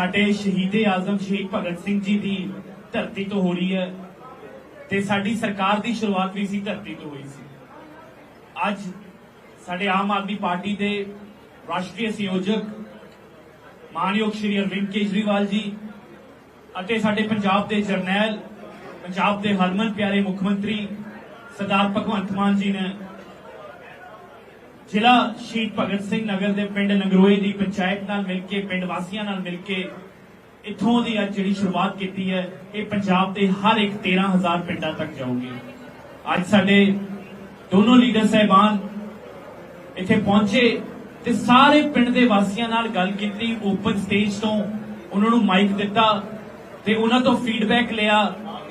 ਸਾਡੇ ਸ਼ਹੀਦੇ ਆਜ਼ਮ ਸ਼ਹੀਦ ਭਗਤ ਸਿੰਘ ਜੀ ਦੀ ਧਰਤੀ ਤੋਂ ਹੋ ਰਹੀ ਹੈ ਤੇ ਸਾਡੀ ਸਰਕਾਰ ਦੀ ਸ਼ੁਰੂਆਤ ਵੀ ਇਸੇ ਧਰਤੀ ਤੋਂ ਹੋਈ ਸੀ। ਅੱਜ ਸਾਡੇ ਆਮ ਆਦਮੀ ਪਾਰਟੀ ਦੇ ਰਾਸ਼ਟਰੀ ਸੰਯੋਜਕ ਮਾਨਯੋਗ ਸ਼੍ਰੀ ਅਰਵਿੰਦ ਕੇਜਰੀਵਾਲ ਜੀ ਅਤੇ ਸਾਡੇ ਪੰਜਾਬ ਦੇ ਜਰਨੈਲ, ਪੰਜਾਬ ਦੇ ਹਰਮਨ ਪਿਆਰੇ ਮੁੱਖ ਮੰਤਰੀ ਸਰਦਾਰ ਭਗਵੰਤ ਮਾਨ ਜੀ ਨੇ ਜ਼ਿਲ੍ਹਾ ਸ਼ਹੀਦ ਭਗਤ ਸਿੰਘ ਨਗਰ ਦੇ ਪਿੰਡ ਨਗਰੋਏ ਦੀ ਪੰਚਾਇਤ ਨਾਲ ਮਿਲ ਕੇ, ਪਿੰਡ ਵਾਸੀਆਂ ਨਾਲ ਮਿਲ ਕੇ ਇੱਥੋਂ ਦੀ ਅੱਜ ਜਿਹੜੀ ਸ਼ੁਰੂਆਤ ਕੀਤੀ ਹੈ, ਇਹ ਪੰਜਾਬ ਦੇ ਹਰ ਇੱਕ 13000 ਪਿੰਡਾਂ ਤੱਕ ਜਾਊਗੀ। ਅੱਜ ਸਾਡੇ ਦੋਨੋਂ ਲੀਡਰ ਸਹਿਬਾਨ ਇੱਥੇ ਪਹੁੰਚੇ ਤੇ ਸਾਰੇ ਪਿੰਡ ਦੇ ਵਾਸੀਆਂ ਨਾਲ ਗੱਲ ਕੀਤੀ ਓਪਨ ਸਟੇਜ ਤੋਂ ਉਹਨਾਂ ਨੂੰ ਮਾਈਕ ਦਿੱਤਾ ਤੇ ਉਹਨਾਂ ਤੋਂ ਫੀਡਬੈਕ ਲਿਆ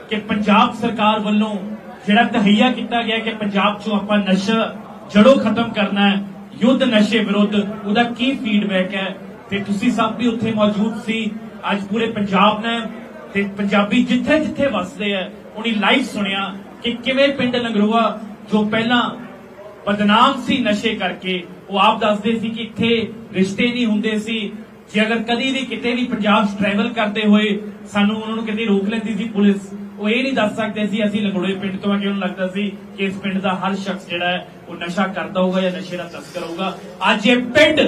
ਕਿ ਪੰਜਾਬ ਸਰਕਾਰ ਵੱਲੋਂ ਜਿਹੜਾ ਤਹਈਆ ਕੀਤਾ ਗਿਆ ਕਿ ਪੰਜਾਬ 'ਚੋਂ ਆਪਾਂ ਨਸ਼ਾ ਜੜੋਂ ਖਤਮ ਕਰਨਾ ਹੈ, ਯੁੱਧ ਨਸ਼ੇ ਵਿਰੁੱਧ, ਉਹਦਾ ਕੀ ਫੀਡਬੈਕ ਹੈ? ਤੇ ਤੁਸੀਂ ਸਭ ਵੀ ਉੱਥੇ ਮੌਜੂਦ ਸੀ, ਅੱਜ ਪੂਰੇ ਪੰਜਾਬ ਨੇ, ਤੇ ਪੰਜਾਬੀ ਜਿੱਥੇ ਜਿੱਥੇ ਵਸਦੇ ਆ, ਉਹਨੀ ਲਾਈਵ ਸੁਣਿਆ ਕਿ ਕਿਵੇਂ ਪਿੰਡ ਲੰਗਰੂਆ ਜੋ ਪਹਿਲਾਂ ਬਦਨਾਮ ਸੀ ਨਸ਼ੇ ਕਰਕੇ, ਉਹ ਆਪ ਦੱਸਦੇ ਸੀ ਕਿ ਇੱਥੇ ਰਿਸ਼ਤੇ ਨਹੀਂ ਹੁੰਦੇ ਸੀ। ਜੇ ਅਗਰ ਕਦੀ ਵੀ ਕਿਤੇ ਵੀ ਪੰਜਾਬ 'ਚ ਟਰੈਵਲ ਕਰਦੇ ਹੋਏ, ਸਾਨੂੰ ਉਹਨਾਂ ਨੂੰ ਕਿਤੇ ਰੋਕ ਲੈਂਦੀ ਸੀ ਪੁਲਿਸ ਉਹ ਇਹ ਨਹੀਂ ਦੱਸ ਸਕਦੇ ਸੀ, ਅਸੀਂ ਲੰਗੜੋਏ ਪਿੰਡ ਤੋਂ ਆ ਕਿ ਉਹਨੂੰ ਲੱਗਦਾ ਸੀ ਕਿ ਇਸ ਪਿੰਡ ਦਾ ਹਰ ਸ਼ਖਸ ਜਿਹੜਾ ਹੈ, ਉਹ ਨਸ਼ਾ ਕਰਦਾ ਹੋਊਗਾ ਜਾਂ ਨਸ਼ੇ ਦਾ ਤਸਕਰ ਹੋਊਗਾ। ਅੱਜ ਇਹ ਪਿੰਡ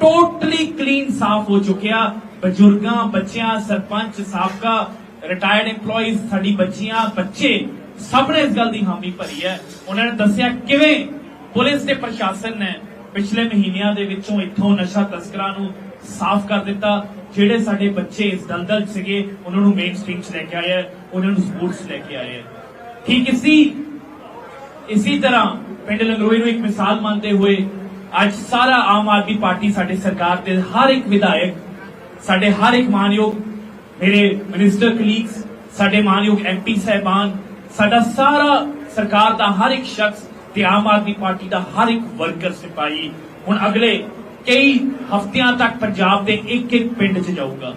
ਟੋਟਲੀ ਕਲੀਨ ਸਾਫ਼ ਹੋ ਚੁੱਕਿਆ। ਬਜ਼ੁਰਗਾਂ, ਬੱਚਿਆਂ, ਸਰਪੰਚ, ਸਾਬਕਾ ਰਿਟਾਇਰਡ EMPLOYEES, ਸਾਡੀ ਬੱਚੀਆਂ, ਬੱਚੇ ਸਭ ਨੇ ਇਸ ਗੱਲ ਦੀ ਹਾਮੀ ਭਰੀ ਹੈ। ਉਹਨਾਂ ਨੇ ਦੱਸਿਆ ਕਿਵੇਂ ਪੁਲਿਸ ਤੇ ਪ੍ਰਸ਼ਾਸਨ ਨੇ ਪਿਛਲੇ ਮਹੀਨਿਆਂ ਦੇ ਵਿੱਚੋਂ ਇੱਥੋਂ ਨਸ਼ਾ ਤਸਕਰਾਂ ਨੂੰ ਸਾਫ਼ ਕਰ ਦਿੱਤਾ। ਜਿਹੜੇ ਸਾਡੇ ਬੱਚੇ ਇਸ ਦਲਦਲ ਸੀਗੇ, ਉਹਨਾਂ ਨੂੰ ਮੇਨ ਸਟ੍ਰੀਮ 'ਚ ਲੈ ਕੇ ਆਏ ਹੈ ਉਹਨਾਂ ਨੂੰ ਸਪੋਰਟਸ ਲੈ ਕੇ ਆਏ ਠੀਕ ਇਸੀ ਇਸੀ ਤਰ੍ਹਾਂ ਪਿੰਡ ਲੰਗਰੋਈ ਨੂੰ ਇੱਕ ਮਿਸਾਲ ਮੰਨਦੇ ਹੋਏ ਅੱਜ ਸਾਰਾ ਆਮ ਆਦਮੀ ਪਾਰਟੀ ਸਾਡੇ ਸਰਕਾਰ ਦੇ ਹਰ ਇੱਕ ਵਿਧਾਇਕ, ਸਾਡੇ ਹਰ ਇੱਕ ਮਾਨਯੋਗ ਮੇਰੇ ਮਿਨਿਸਟਰ ਕਲੀਗਸ ਸਾਡੇ ਮਾਨਯੋਗ ਐਮਪੀ ਸਹਿਬਾਨ, ਸਾਡਾ ਸਾਰਾ ਸਰਕਾਰ ਦਾ ਹਰ ਇੱਕ ਸ਼ਖਸ ਤੇ ਆਮ ਆਦਮੀ ਪਾਰਟੀ ਦਾ ਹਰ ਇੱਕ ਵਰਕਰ ਸਿਪਾਹੀ। ਹੁਣ ਅਗਲੇ ਕਈ ਹਫ਼ਤਿਆਂ ਤੱਕ ਪੰਜਾਬ ਦੇ ਇੱਕ ਇੱਕ ਪਿੰਡ 'ਚ ਜਾਊਗਾ।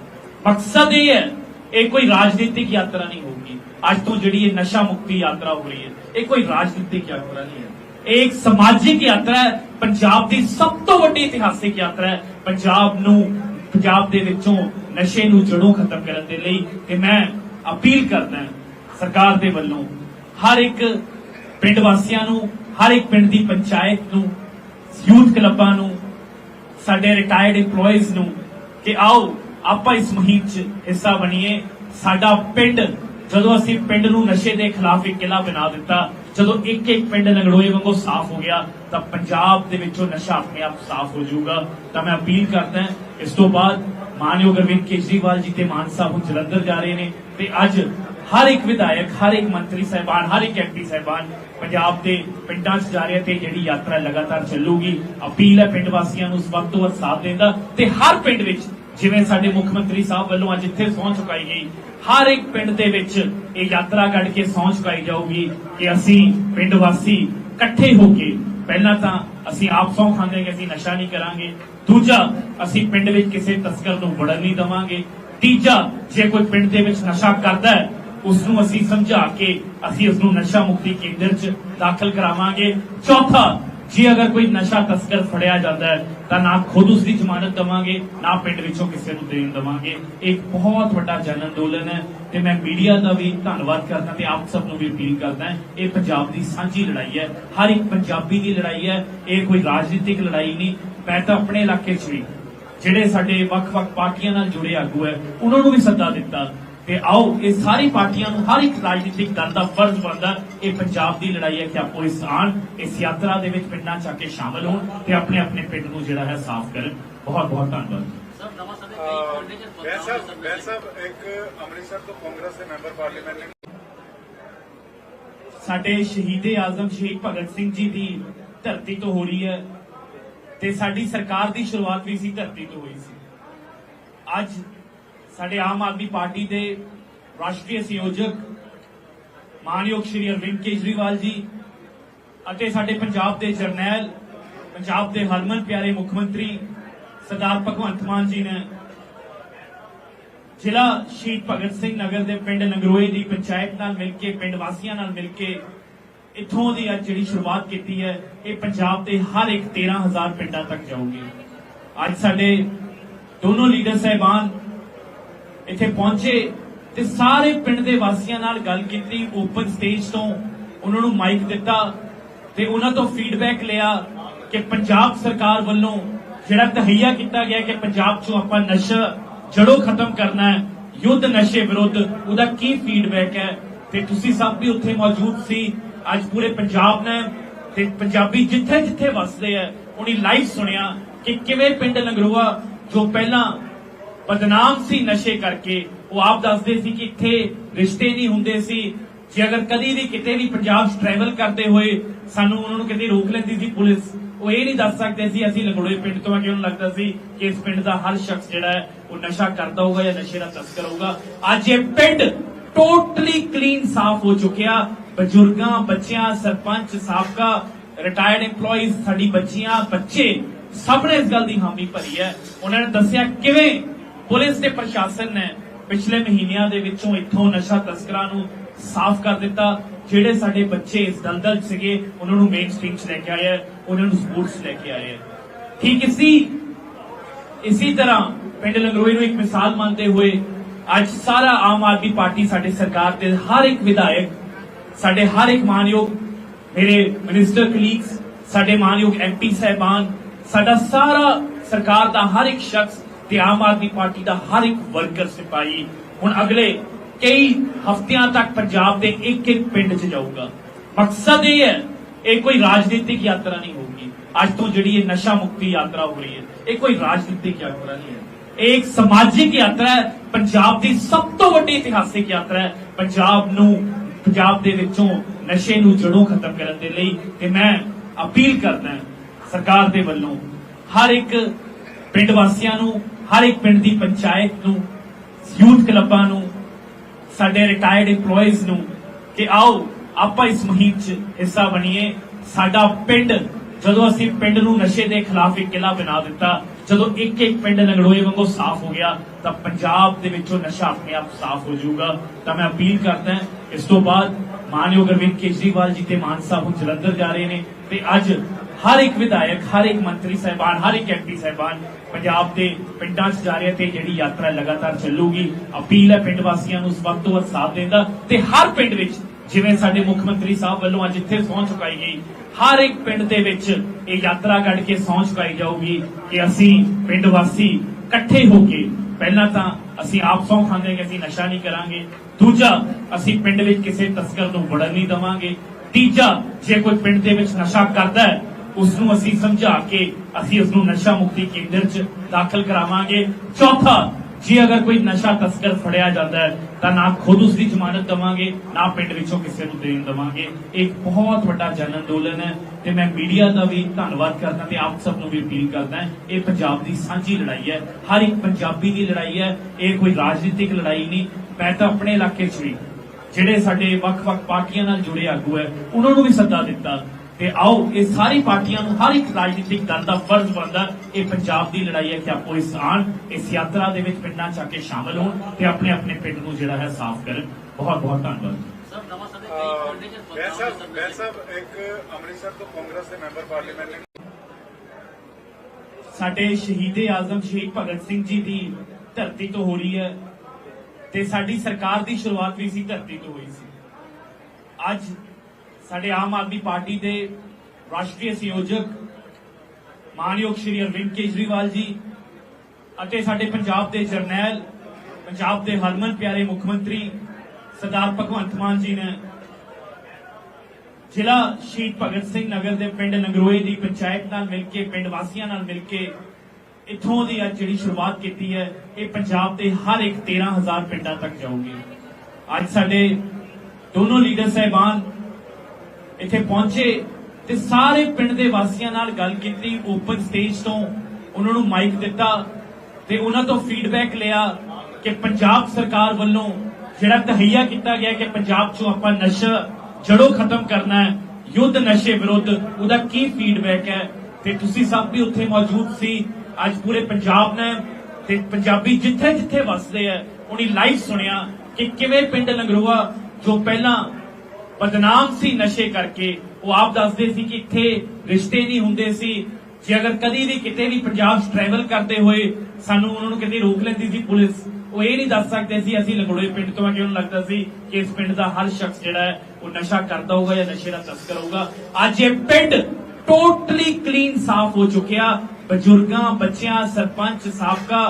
ਮਕਸਦ ਇਹ ਹੈ, ਇਹ ਕੋਈ ਰਾਜਨੀਤਿਕ ਯਾਤਰਾ ਨਹੀਂ ਹੋਊਗੀ। ਅੱਜ ਤੋਂ ਜਿਹੜੀ ਇਹ ਨਸ਼ਾ ਮੁਕਤੀ ਯਾਤਰਾ ਹੋ ਰਹੀ ਹੈ, ਇਹ ਕੋਈ ਰਾਜਨੀਤਿਕ ਯਾਤਰਾ ਨਹੀਂ ਹੈ। ਇਹ ਇੱਕ ਸਮਾਜਿਕ ਯਾਤਰਾ ਹੈ, ਪੰਜਾਬ ਦੀ ਸਭ ਤੋਂ ਵੱਡੀ ਇਤਿਹਾਸਿਕ ਯਾਤਰਾ ਹੈ। ਪੰਜਾਬ ਨੂੰ, ਪੰਜਾਬ ਦੇ ਵਿੱਚੋਂ ਨਸ਼ੇ ਨੂੰ ਜੜੋਂ ਖਤਮ ਕਰਨ ਦੇ ਲਈ ਤੇ ਮੈਂ ਅਪੀਲ ਕਰਦਾ ਸਰਕਾਰ ਦੇ ਵੱਲੋਂ, ਹਰ ਇੱਕ ਪਿੰਡ ਵਾਸੀਆਂ ਨੂੰ, ਹਰ ਇੱਕ ਪਿੰਡ ਦੀ ਪੰਚਾਇਤ ਨੂੰ, ਯੂਥ ਕਲੱਬਾਂ ਨੂੰ ਸਾਡੇ ਰਿਟਾਇਰਡ EMPLOYEES ਨੂੰ ਕਿ ਆਓ, ਆਪਾਂ ਇਸ ਮੁਹਿੰਮ 'ਚ ਹਿੱਸਾ ਬਣੀਏ। ਸਾਡਾ ਪਿੰਡ, ਜਦੋਂ ਅਸੀਂ ਪਿੰਡ ਨੂੰ ਨਸ਼ੇ ਦੇ ਖਿਲਾਫ ਇੱਕ ਕਿਲਾ ਬਣਾ ਦਿੱਤਾ, ਜਦੋਂ ਇੱਕ ਇੱਕ ਪਿੰਡ ਲੰਗੜੋਏ ਵਾਂਗੂ ਸਾਫ਼ ਹੋ ਗਿਆ, ਤਾਂ ਪੰਜਾਬ ਦੇ ਵਿੱਚੋਂ ਨਸ਼ਾ ਆਪਣੇ ਆਪ ਸਾਫ਼ ਹੋ ਜਾਊਗਾ। ਤਾਂ ਮੈਂ ਅਪੀਲ ਕਰਦਾ ਇਸ ਤੋਂ ਬਾਅਦ ਮਾਨਯੋਗ ਅਰਵਿੰਦ ਕੇਜਰੀਵਾਲ ਜੀ ਤੇ ਮਾਨ ਸਾਹਿਬ ਹੁਣ ਜਲੰਧਰ ਜਾ ਰਹੇ ਨੇ ਤੇ ਅੱਜ ਹਰ ਇੱਕ ਵਿਧਾਇਕ, ਹਰ ਇੱਕ ਮੰਤਰੀ ਸਹਿਬਾਨ, ਹਰ ਇੱਕ ਐਮਪੀ ਸਹਿਬਾਨ ਪੰਜਾਬ ਦੇ ਪਿੰਡਾਂ 'ਚ ਜਾ ਰਿਹਾ ਤੇ ਜਿਹੜੀ ਯਾਤਰਾ ਲਗਾਤਾਰ ਚੱਲੂਗੀ। ਅਪੀਲ ਹੈ ਪਿੰਡ ਵਾਸੀਆਂ ਨੂੰ ਇਸ ਵਕਤ ਤੋਂ ਵੱਧ ਸਾਥ ਦੇਣ ਦਾ ਤੇ ਹਰ ਪਿੰਡ ਵਿੱਚ, ਜਿਵੇਂ ਸਾਡੇ ਮੁੱਖ ਮੰਤਰੀ ਸਾਹਿਬ ਵੱਲੋਂ ਅੱਜ ਇੱਥੇ ਸਹੁੰ ਚੁਕਾਈ ਗਈ, ਹਰ ਇੱਕ ਪਿੰਡ ਦੇ ਵਿੱਚ ਇਹ ਯਾਤਰਾ ਕੱਢ ਕੇ ਸਹੁੰ ਚੁਕਾਈ ਜਾਊਗੀ ਕਿ ਅਸੀਂ ਪਿੰਡ ਵਾਸੀ ਇਕੱਠੇ ਹੋ ਕੇ, ਪਹਿਲਾਂ ਤਾਂ ਅਸੀਂ ਆਪ ਸਹੁੰ ਖਾਂਦੇ ਕਿ ਅਸੀਂ ਨਸ਼ਾ ਨਹੀਂ ਕਰਾਂਗੇ, ਦੂਜਾ ਅਸੀਂ ਪਿੰਡ ਵਿੱਚ ਕਿਸੇ ਤਸਕਰ ਨੂੰ ਵੜਨ ਨਹੀਂ ਦਵਾਂਗੇ, ਤੀਜਾ ਜੇ ਕੋਈ ਪਿੰਡ ਦੇ ਵਿੱਚ ਨਸ਼ਾ ਕਰਦਾ ਹੈ ਉਸ ਨੂੰ ਅਸੀਂ ਸਮਝਾ ਕੇ, ਅਸੀਂ ਉਸ ਨੂੰ ਨਸ਼ਾ ਮੁਕਤੀ ਕੇਂਦਰ 'ਚ ਦਾਖਲ ਕਰਾਵਾਂਗੇ। ਚੌਥਾ, ਜੇ ਅਗਰ ਕੋਈ ਨਸ਼ਾ ਤਸਕਰ ਫੜਿਆ ਜਾਂਦਾ ਹੈ, ਤਾਂ ਨਾ ਖੁਦ ਉਸ ਦੀ ਜ਼ਮਾਨਤ ਦਵਾਂਗੇ, ਨਾ ਪਿੰਡ ਵਿੱਚੋਂ ਕਿਸੇ ਨੂੰ ਦੇਣ ਦਵਾਂਗੇ। ਇੱਕ ਬਹੁਤ ਵੱਡਾ ਜਨ ਅੰਦੋਲਨ ਹੈ ਤੇ ਮੈਂ ਮੀਡੀਆ ਦਾ ਵੀ ਧੰਨਵਾਦ ਕਰਦਾ ਤੇ ਆਪ ਸਭ ਨੂੰ ਵੀ ਅਪੀਲ ਕਰਦਾ ਇਹ ਪੰਜਾਬ ਦੀ ਸਾਂਝੀ ਲੜਾਈ ਹੈ। ਹਰ ਇੱਕ ਪੰਜਾਬੀ ਦੀ ਲੜਾਈ ਹੈ, ਇਹ ਕੋਈ ਰਾਜਨੀਤਿਕ ਲੜਾਈ ਨਹੀਂ, ਮੈਂ ਤਾਂ ਆਪਣੇ ਇਲਾਕੇ 'ਚ ਵੀ, ਜਿਹੜੇ ਸਾਡੇ ਵੱਖ-ਵੱਖ ਪਾਰਟੀਆਂ ਨਾਲ ਜੁੜੇ ਆਗੂ ਹੈ, ਉਹਨਾਂ ਨੂੰ ਵੀ ਸੱਦਾ ਦਿੱਤਾ। ਤੇ ਆਓ ਇਹ ਸਾਰੀ ਪਾਰਟੀਆਂ ਨੂੰ ਹਰ ਇੱਕ ਰਾਜਨੀਤਿਕ ਦਲ ਦਾ ਫਰਜ਼ ਬਣਦਾ ਇਹ ਪੰਜਾਬ ਦੀ ਲੜਾਈ ਹੈ ਕਿ ਆਪੋ ਇਸ ਆਣ ਇਸ ਯਾਤਰਾ ਦੇ ਵਿੱਚ ਪਿੰਡਾਂ ਚ ਆ ਕੇ ਸ਼ਾਮਲ ਹੋਣ ਤੇ ਆਪਣੇ ਆਪਣੇ ਪਿੰਡ ਨੂੰ ਜਿਹੜਾ ਹੈ ਸਾਫ਼ ਕਰਨ। ਬਹੁਤ ਬਹੁਤ ਧੰਨਵਾਦ। ਸਰ ਨਵਾਂ ਸਮੇਂ ਕਈ ਅਹ ਕੋਲਡੇ ਚ ਬੈਂਸ ਸਾਹਿਬ ਬੈਂਸ ਸਾਹਿਬ ਇੱਕ ਅੰਮ੍ਰਿਤਸਰ ਤੋਂ ਕਾਂਗਰਸ ਦੇ ਮੈਂਬਰ ਪਾਰਲੀਮੈਂਟ ਨੇ ਸਾਡੇ ਸ਼ਹੀਦੇ ਆਜ਼ਮ ਸ਼ਹੀਦ ਭਗਤ ਸਿੰਘ ਜੀ ਦੀ ਧਰਤੀ ਤੋਂ ਹੋ ਰਹੀ ਹੈ ਤੇ ਸਾਡੀ ਸਰਕਾਰ ਦੀ ਸ਼ੁਰੂਆਤ ਵੀ ਇਸੇ ਧਰਤੀ ਤੋਂ ਹੋਈ ਸੀ। ਅੱਜ ਸਾਡੇ ਆਮ ਆਦਮੀ ਪਾਰਟੀ ਦੇ ਰਾਸ਼ਟਰੀ ਸੰਯੋਜਕ ਮਾਨਯੋਗ ਸ਼੍ਰੀ ਅਰਵਿੰਦ ਕੇਜਰੀਵਾਲ ਜੀ ਅਤੇ ਸਾਡੇ ਪੰਜਾਬ ਦੇ ਜਰਨੈਲ, ਪੰਜਾਬ ਦੇ ਹਰਮਨ ਪਿਆਰੇ ਮੁੱਖ ਮੰਤਰੀ ਸਰਦਾਰ ਭਗਵੰਤ ਮਾਨ ਜੀ ਨੇ ਜ਼ਿਲ੍ਹਾ ਸ਼ਹੀਦ ਭਗਤ ਸਿੰਘ ਨਗਰ ਦੇ ਪਿੰਡ ਨਗਰੋਏ ਦੀ ਪੰਚਾਇਤ ਨਾਲ ਮਿਲ ਕੇ, ਪਿੰਡ ਵਾਸੀਆਂ ਨਾਲ ਮਿਲ ਕੇ ਇੱਥੋਂ ਦੀ ਅੱਜ ਜਿਹੜੀ ਸ਼ੁਰੂਆਤ ਕੀਤੀ ਹੈ, ਇਹ ਪੰਜਾਬ ਦੇ ਹਰ ਇੱਕ 13000 ਪਿੰਡਾਂ ਤੱਕ ਜਾਊਗੀ। ਅੱਜ ਸਾਡੇ ਦੋਨੋਂ ਲੀਡਰ ਸਹਿਬਾਨ ਇੱਥੇ ਪਹੁੰਚੇ ਤੇ ਸਾਰੇ ਪਿੰਡ ਦੇ ਵਾਸੀਆਂ ਨਾਲ ਗੱਲ ਕੀਤੀ ਓਪਨ ਸਟੇਜ ਤੋਂ ਉਹਨਾਂ ਨੂੰ ਮਾਈਕ ਦਿੱਤਾ ਤੇ ਉਹਨਾਂ ਤੋਂ ਫੀਡਬੈਕ ਲਿਆ ਕਿ ਪੰਜਾਬ ਸਰਕਾਰ ਵੱਲੋਂ ਜਿਹੜਾ ਤਹਈਆ ਕੀਤਾ ਗਿਆ ਕਿ ਪੰਜਾਬ 'ਚੋਂ ਆਪਾਂ ਨਸ਼ਾ ਜੜੋਂ ਖਤਮ ਕਰਨਾ ਹੈ, ਯੁੱਧ ਨਸ਼ੇ ਵਿਰੁੱਧ ਉਹਦਾ ਕੀ ਫੀਡਬੈਕ ਹੈ? ਤੇ ਤੁਸੀਂ ਸਭ ਵੀ ਉੱਥੇ ਮੌਜੂਦ ਸੀ, ਅੱਜ ਪੂਰੇ ਪੰਜਾਬ ਨੇ ਤੇ ਪੰਜਾਬੀ ਜਿੱਥੇ ਜਿੱਥੇ ਵੱਸਦੇ ਆ, ਉਹਨੀ ਲਾਈਵ ਸੁਣਿਆ ਕਿ ਕਿਵੇਂ ਪਿੰਡ ਨਗਰੋਆ, ਜੋ ਪਹਿਲਾਂ ਬਦਨਾਮ ਸੀ ਨਸ਼ੇ ਕਰਕੇ। ਉਹ ਆਪ ਦੱਸਦੇ ਸੀ ਕਿ ਇੱਥੇ ਰਿਸ਼ਤੇ ਨਹੀਂ ਹੁੰਦੇ ਸੀ। ਜੇ ਅਗਰ ਕਦੀ ਵੀ ਕਿਤੇ ਵੀ ਪੰਜਾਬ 'ਚ ਟਰੈਵਲ ਕਰਦੇ ਹੋਏ ਸਾਨੂੰ ਉਹਨਾਂ ਨੂੰ ਕਿਤੇ ਰੋਕ ਲੈਂਦੀ ਸੀ ਪੁਲਿਸ, ਉਹ ਇਹ ਨਹੀਂ ਦੱਸ ਸਕਦੇ ਸੀ, ਅਸੀਂ ਲੰਗੜੋਏ ਪਿੰਡ ਤੋਂ ਆ ਕਿ ਉਹਨੂੰ ਲੱਗਦਾ ਸੀ ਕਿ ਇਸ ਪਿੰਡ ਦਾ ਹਰ ਸ਼ਖਸ ਜਿਹੜਾ ਹੈ, ਉਹ ਨਸ਼ਾ ਕਰਦਾ ਹੋਊਗਾ ਜਾਂ ਨਸ਼ੇ ਦਾ ਤਸਕਰ ਹੋਊਗਾ। ਅੱਜ ਇਹ ਪਿੰਡ ਟੋਟਲੀ ਕਲੀਨ ਸਾਫ਼ ਹੋ ਚੁੱਕਿਆ। ਬਜ਼ੁਰਗਾਂ, ਬੱਚਿਆਂ, ਸਰਪੰਚ, ਸਾਬਕਾ ਰਿਟਾਇਰਡ EMPLOYEES, ਸਾਡੀ ਬੱਚੀਆਂ, ਬੱਚੇ, ਸਭ ਨੇ ਇਸ ਗੱਲ ਦੀ ਹਾਮੀ ਭਰੀ ਹੈ। ਉਹਨਾਂ ਨੇ ਦੱਸਿਆ ਕਿਵੇਂ ਪੁਲਿਸ ਤੇ ਪ੍ਰਸ਼ਾਸਨ ਨੇ ਪਿਛਲੇ ਮਹੀਨਿਆਂ ਦੇ ਵਿੱਚੋਂ ਇੱਥੋਂ ਨਸ਼ਾ ਤਸਕਰਾਂ ਨੂੰ ਸਾਫ਼ ਕਰ ਦਿੱਤਾ। ਜਿਹੜੇ ਸਾਡੇ ਬੱਚੇ ਇਸ ਦਲਦਲ 'ਚ ਸੀਗੇ, ਉਹਨਾਂ ਨੂੰ ਮੇਨ ਸਟ੍ਰੀਮ 'ਚ ਲੈ ਕੇ ਆਇਆ ਹੈ ਉਹਨਾਂ ਨੂੰ ਸਪੋਰਟਸ ਲੈ ਕੇ ਆਏ ਠੀਕ ਇਸੀ ਇਸੀ ਤਰ੍ਹਾਂ ਪਿੰਡ ਲੰਗਰੋਈ ਨੂੰ ਇੱਕ ਮਿਸਾਲ ਮੰਨਦੇ ਹੋਏ ਅੱਜ ਸਾਰਾ ਆਮ ਆਦਮੀ ਪਾਰਟੀ ਸਾਡੇ ਸਰਕਾਰ ਦੇ ਹਰ ਇੱਕ ਵਿਧਾਇਕ, ਸਾਡੇ ਹਰ ਇੱਕ ਮਾਨਯੋਗ ਮੇਰੇ ਮਿਨਿਸਟਰ ਕਲੀਗਸ ਸਾਡੇ ਮਾਨਯੋਗ ਐਮਪੀ ਸਹਿਬਾਨ, ਸਾਡਾ ਸਾਰਾ ਸਰਕਾਰ ਦਾ ਹਰ ਇੱਕ ਸ਼ਖਸ ਤੇ ਆਮ ਆਦਮੀ ਪਾਰਟੀ ਦਾ ਹਰ ਇੱਕ ਵਰਕਰ ਸਿਪਾਹੀ ਹੁਣ ਅਗਲੇ ਕਈ ਹਫ਼ਤਿਆਂ ਤੱਕ ਪੰਜਾਬ ਦੇ ਇੱਕ ਇੱਕ ਪਿੰਡ 'ਚ ਜਾਊਗਾ। ਮਕਸਦ ਇਹ ਹੈ, ਇਹ ਕੋਈ ਰਾਜਨੀਤਿਕ ਯਾਤਰਾ ਨਹੀਂ ਹੋਊਗੀ। ਅੱਜ ਤੋਂ ਜਿਹੜੀ ਇਹ ਨਸ਼ਾ ਮੁਕਤੀ ਯਾਤਰਾ ਹੋ ਰਹੀ ਹੈ, ਇਹ ਕੋਈ ਰਾਜਨੀਤਿਕ ਯਾਤਰਾ ਨਹੀਂ ਹੈ। ਇਹ ਇੱਕ ਸਮਾਜਿਕ ਯਾਤਰਾ ਹੈ, ਪੰਜਾਬ ਦੀ ਸਭ ਤੋਂ ਵੱਡੀ ਇਤਿਹਾਸਿਕ ਯਾਤਰਾ ਹੈ। ਪੰਜਾਬ ਨੂੰ, ਪੰਜਾਬ ਦੇ ਵਿੱਚੋਂ ਨਸ਼ੇ ਨੂੰ ਜੜੋਂ ਖਤਮ ਕਰਨ ਦੇ ਲਈ ਤੇ ਮੈਂ ਅਪੀਲ ਕਰਦਾ ਸਰਕਾਰ ਦੇ ਵੱਲੋਂ ਹਰ ਇੱਕ ਪਿੰਡ ਵਾਸੀਆਂ ਨੂੰ ਹਰ ਇੱਕ ਪਿੰਡ ਦੀ ਪੰਚਾਇਤ ਨੂੰ, ਯੂਥ ਕਲੱਬਾਂ ਨੂੰ, ਸਾਡੇ ਰਿਟਾਇਰਡ EMPLOYEES ਨੂੰ ਕਿ ਆਓ ਆਪਾਂ ਇਸ ਮੁਹਿੰਮ 'ਚ ਹਿੱਸਾ ਬਣੀਏ। ਸਾਡਾ ਪਿੰਡ, ਜਦੋਂ ਅਸੀਂ ਪਿੰਡ ਨੂੰ ਨਸ਼ੇ ਦੇ ਖਿਲਾਫ ਇੱਕ ਕਿਲਾ ਬਣਾ ਦਿੱਤਾ, ਜਦੋਂ ਇੱਕ ਇੱਕ ਪਿੰਡ ਲੰਗੜੋਏ ਵਾਂਗੂ ਸਾਫ਼ ਹੋ ਗਿਆ, ਤਾਂ ਪੰਜਾਬ ਦੇ ਵਿੱਚੋਂ ਨਸ਼ਾ ਆਪਣੇ ਆਪ ਸਾਫ਼ ਹੋ ਜਾਊਗਾ। ਤਾਂ ਮੈਂ ਅਪੀਲ ਕਰਦਾ ਇਸ ਤੋਂ ਬਾਅਦ ਮਾਨਯੋਗ ਅਰਵਿੰਦ ਕੇਜਰੀਵਾਲ ਜੀ ਤੇ ਮਾਨ ਸਾਹਿਬ ਹੁਣ ਜਲੰਧਰ ਜਾ ਰਹੇ ਨੇ ਤੇ ਅੱਜ ਹਰ ਇੱਕ ਵਿਧਾਇਕ, ਹਰ ਇੱਕ ਮੰਤਰੀ ਸਾਹਿਬਾਨ, ਹਰ ਇੱਕ ਐਮਪੀ ਸਾਹਿਬਾਨ ਪੰਜਾਬ ਦੇ ਪਿੰਡਾਂ 'ਚ ਜਾ ਰਹੇ ਤੇ ਜਿਹੜੀ ਯਾਤਰਾ ਲਗਾਤਾਰ ਚੱਲੂਗੀ, ਅਪੀਲ ਹੈ ਪਿੰਡ ਵਾਸੀਆਂ ਨੂੰ ਇਸ ਵਕਤ ਤੋਂ ਵੱਧ ਸਾਥ ਦੇਣ ਦਾ ਤੇ ਹਰ ਪਿੰਡ ਵਿੱਚ, ਜਿਵੇਂ ਸਾਡੇ ਮੁੱਖ ਮੰਤਰੀ ਸਾਹਿਬ ਵੱਲੋਂ ਅੱਜ ਇੱਥੇ ਸਹੁੰ ਚੁਕਾਈ ਗਈ, ਹਰ ਇੱਕ ਪਿੰਡ ਦੇ ਵਿੱਚ ਇਹ ਯਾਤਰਾ ਕੱਢ ਕੇ ਸਹੁੰ ਚੁਕਾਈ ਜਾਊਗੀ ਕਿ ਅਸੀਂ ਪਿੰਡ ਵਾਸੀ ਇਕੱਠੇ ਹੋ ਕੇ, ਪਹਿਲਾਂ ਤਾਂ ਅਸੀਂ ਆਪ ਸਹੁੰ ਖਾਂਦੇ ਕਿ ਅਸੀਂ ਨਸ਼ਾ ਨਹੀਂ ਕਰਾਂਗੇ, ਦੂਜਾ ਅਸੀਂ ਪਿੰਡ ਵਿੱਚ ਕਿਸੇ ਤਸਕਰ ਨੂੰ ਵੜਨ ਨਹੀਂ ਦਵਾਂਗੇ, ਤੀਜਾ ਜੇ ਕੋਈ ਪਿੰਡ ਦੇ ਵਿੱਚ ਨਸ਼ਾ ਕਰਦਾ ਹੈ ਉਸ ਨੂੰ ਅਸੀਂ ਸਮਝਾ ਕੇ ਅਸੀਂ ਉਸ ਨੂੰ ਨਸ਼ਾ ਮੁਕਤੀ ਕੇਂਦਰ 'ਚ ਦਾਖਲ ਕਰਾਵਾਂਗੇ। ਚੌਥਾ, ਜੇ ਅਗਰ ਕੋਈ ਨਸ਼ਾ ਤਸਕਰ ਫੜਿਆ ਜਾਂਦਾ ਹੈ, ਤਾਂ ਨਾ ਖੁਦ ਉਸ ਦੀ ਜ਼ਮਾਨਤ ਦਵਾਂਗੇ, ਨਾ ਪਿੰਡ ਵਿੱਚੋਂ ਕਿਸੇ ਨੂੰ ਦੇਣ ਦਵਾਂਗੇ। ਇੱਕ ਬਹੁਤ ਵੱਡਾ ਜਨ ਅੰਦੋਲਨ ਹੈ ਤੇ ਮੈਂ ਮੀਡੀਆ ਦਾ ਵੀ ਧੰਨਵਾਦ ਕਰਦਾ ਤੇ ਆਪ ਸਭ ਨੂੰ ਵੀ ਅਪੀਲ ਕਰਦਾ ਇਹ ਪੰਜਾਬ ਦੀ ਸਾਂਝੀ ਲੜਾਈ ਹੈ। ਹਰ ਇੱਕ ਪੰਜਾਬੀ ਦੀ ਲੜਾਈ ਹੈ, ਇਹ ਕੋਈ ਰਾਜਨੀਤਿਕ ਲੜਾਈ ਨਹੀਂ। ਮੈਂ ਤਾਂ ਆਪਣੇ ਇਲਾਕੇ 'ਚ ਵੀ ਜਿਹੜੇ ਸਾਡੇ ਵੱਖ-ਵੱਖ ਪਾਰਟੀਆਂ ਨਾਲ ਜੁੜੇ ਆਗੂ ਹੈ, ਉਹਨਾਂ ਨੂੰ ਵੀ ਸੱਦਾ ਦਿੱਤਾ। ਤੇ ਆਓ ਇਹ ਸਾਰੀ ਪਾਰਟੀਆਂ ਨੂੰ ਹਰ ਇੱਕ ਰਾਜਨੀਤਿਕ ਦਲ ਦਾ ਫਰਜ਼ ਬਣਦਾ ਇਹ ਪੰਜਾਬ ਦੀ ਲੜਾਈ ਹੈ ਕਿ ਆਪੋ ਇਸ ਆਣ ਇਸ ਯਾਤਰਾ ਦੇ ਵਿੱਚ ਪਿੰਡਾਂ ਚ ਆ ਕੇ ਸ਼ਾਮਲ ਹੋਣ ਤੇ ਆਪਣੇ ਆਪਣੇ ਪਿੰਡ ਨੂੰ ਜਿਹੜਾ ਹੈ ਸਾਫ਼ ਕਰਨ। ਬਹੁਤ ਬਹੁਤ ਧੰਨਵਾਦ। ਸਰ ਨਵਾਂ ਅਹ, ਕਈ ਪਿੰਡ ਚ ਬੈਂਸ ਸਾਹਿਬ ਬੈਂਸ ਸਾਹਿਬ ਇੱਕ ਅੰਮ੍ਰਿਤਸਰ ਤੋਂ ਕਾਂਗਰਸ ਦੇ ਮੈਂਬਰ ਪਾਰਲੀਮੈਂਟ ਨੇ ਸਾਡੇ ਸ਼ਹੀਦੇ ਆਜ਼ਮ ਸ਼ਹੀਦ ਭਗਤ ਸਿੰਘ ਜੀ ਦੀ ਧਰਤੀ ਤੋਂ ਹੋ ਰਹੀ ਹੈ ਤੇ ਸਾਡੀ ਸਰਕਾਰ ਦੀ ਸ਼ੁਰੂਆਤ ਵੀ ਸੀ ਧਰਤੀ ਤੋਂ ਹੋਈ ਸੀ। ਅੱਜ ਸਾਡੇ ਆਮ ਆਦਮੀ ਪਾਰਟੀ ਦੇ ਰਾਸ਼ਟਰੀ ਸੰਯੋਜਕ ਮਾਨਯੋਗ ਸ਼੍ਰੀ ਅਰਵਿੰਦ ਕੇਜਰੀਵਾਲ ਜੀ ਅਤੇ ਸਾਡੇ ਪੰਜਾਬ ਦੇ ਜਰਨੈਲ, ਪੰਜਾਬ ਦੇ ਹਰਮਨ ਪਿਆਰੇ ਮੁੱਖ ਮੰਤਰੀ ਸਰਦਾਰ ਭਗਵੰਤ ਮਾਨ ਜੀ ਨੇ ਜ਼ਿਲ੍ਹਾ ਸ਼ਹੀਦ ਭਗਤ ਸਿੰਘ ਨਗਰ ਦੇ ਪਿੰਡ ਨਗਰੋਏ ਦੀ ਪੰਚਾਇਤ ਨਾਲ ਮਿਲ ਕੇ, ਪਿੰਡ ਵਾਸੀਆਂ ਨਾਲ ਮਿਲ ਕੇ ਇੱਥੋਂ ਦੀ ਅੱਜ ਜਿਹੜੀ ਸ਼ੁਰੂਆਤ ਕੀਤੀ ਹੈ, ਇਹ ਪੰਜਾਬ ਦੇ ਹਰ ਇੱਕ 13000 ਪਿੰਡਾਂ ਤੱਕ ਜਾਊਗੀ। ਅੱਜ ਸਾਡੇ ਦੋਨੋਂ ਲੀਡਰ ਸਹਿਬਾਨ ਇੱਥੇ ਪਹੁੰਚੇ ਤੇ ਸਾਰੇ ਪਿੰਡ ਦੇ ਵਾਸੀਆਂ ਨਾਲ ਗੱਲ ਕੀਤੀ ਓਪਨ ਸਟੇਜ ਤੋਂ ਉਹਨਾਂ ਨੂੰ ਮਾਈਕ ਦਿੱਤਾ ਤੇ ਉਹਨਾਂ ਤੋਂ ਫੀਡਬੈਕ ਲਿਆ ਕਿ ਪੰਜਾਬ ਸਰਕਾਰ ਵੱਲੋਂ ਜਿਹੜਾ ਤਹਈਆ ਕੀਤਾ ਗਿਆ ਕਿ ਪੰਜਾਬ 'ਚੋਂ ਆਪਾਂ ਨਸ਼ਾ ਜੜੋਂ ਖਤਮ ਕਰਨਾ ਹੈ, ਯੁੱਧ ਨਸ਼ੇ ਵਿਰੁੱਧ ਉਹਦਾ ਕੀ ਫੀਡਬੈਕ ਹੈ? ਤੇ ਤੁਸੀਂ ਸਭ ਵੀ ਉੱਥੇ ਮੌਜੂਦ ਸੀ, ਅੱਜ ਪੂਰੇ ਪੰਜਾਬ ਨੇ ਤੇ ਪੰਜਾਬੀ ਜਿੱਥੇ ਜਿੱਥੇ ਵੱਸਦੇ ਆ, ਉਹਨੀ ਲਾਈਵ ਸੁਣਿਆ ਕਿ ਕਿਵੇਂ ਪਿੰਡ ਲੰਗਰੋਆ ਜੋ ਪਹਿਲਾਂ ਬਦਨਾਮ ਸੀ ਨਸ਼ੇ ਕਰਕੇ। ਉਹ ਆਪ ਦੱਸਦੇ ਸੀ ਕਿ ਇੱਥੇ ਰਿਸ਼ਤੇ ਨਹੀਂ ਹੁੰਦੇ ਸੀ। ਜੇ ਅਗਰ ਕਦੀ ਵੀ ਕਿਤੇ ਵੀ ਪੰਜਾਬ 'ਚ ਟਰੈਵਲ ਕਰਦੇ ਹੋਏ ਸਾਨੂੰ ਉਹਨਾਂ ਨੂੰ ਕਿਤੇ ਰੋਕ ਲੈਂਦੀ ਸੀ ਪੁਲਿਸ, ਉਹ ਇਹ ਨਹੀਂ ਦੱਸ ਸਕਦੇ ਸੀ, ਅਸੀਂ ਲੰਗੜੋਏ ਪਿੰਡ ਤੋਂ ਆ ਕਿ ਉਹਨੂੰ ਲੱਗਦਾ ਸੀ ਕਿ ਇਸ ਪਿੰਡ ਦਾ ਹਰ ਸ਼ਖਸ ਜਿਹੜਾ ਹੈ, ਉਹ ਨਸ਼ਾ ਕਰਦਾ ਹੋਊਗਾ ਜਾਂ ਨਸ਼ੇ ਦਾ ਤਸਕਰ ਹੋਊਗਾ। ਅੱਜ ਇਹ ਪਿੰਡ ਟੋਟਲੀ ਕਲੀਨ ਸਾਫ਼ ਹੋ ਚੁੱਕਿਆ। ਬਜ਼ੁਰਗਾਂ, ਬੱਚਿਆਂ, ਸਰਪੰਚ, ਸਾਬਕਾ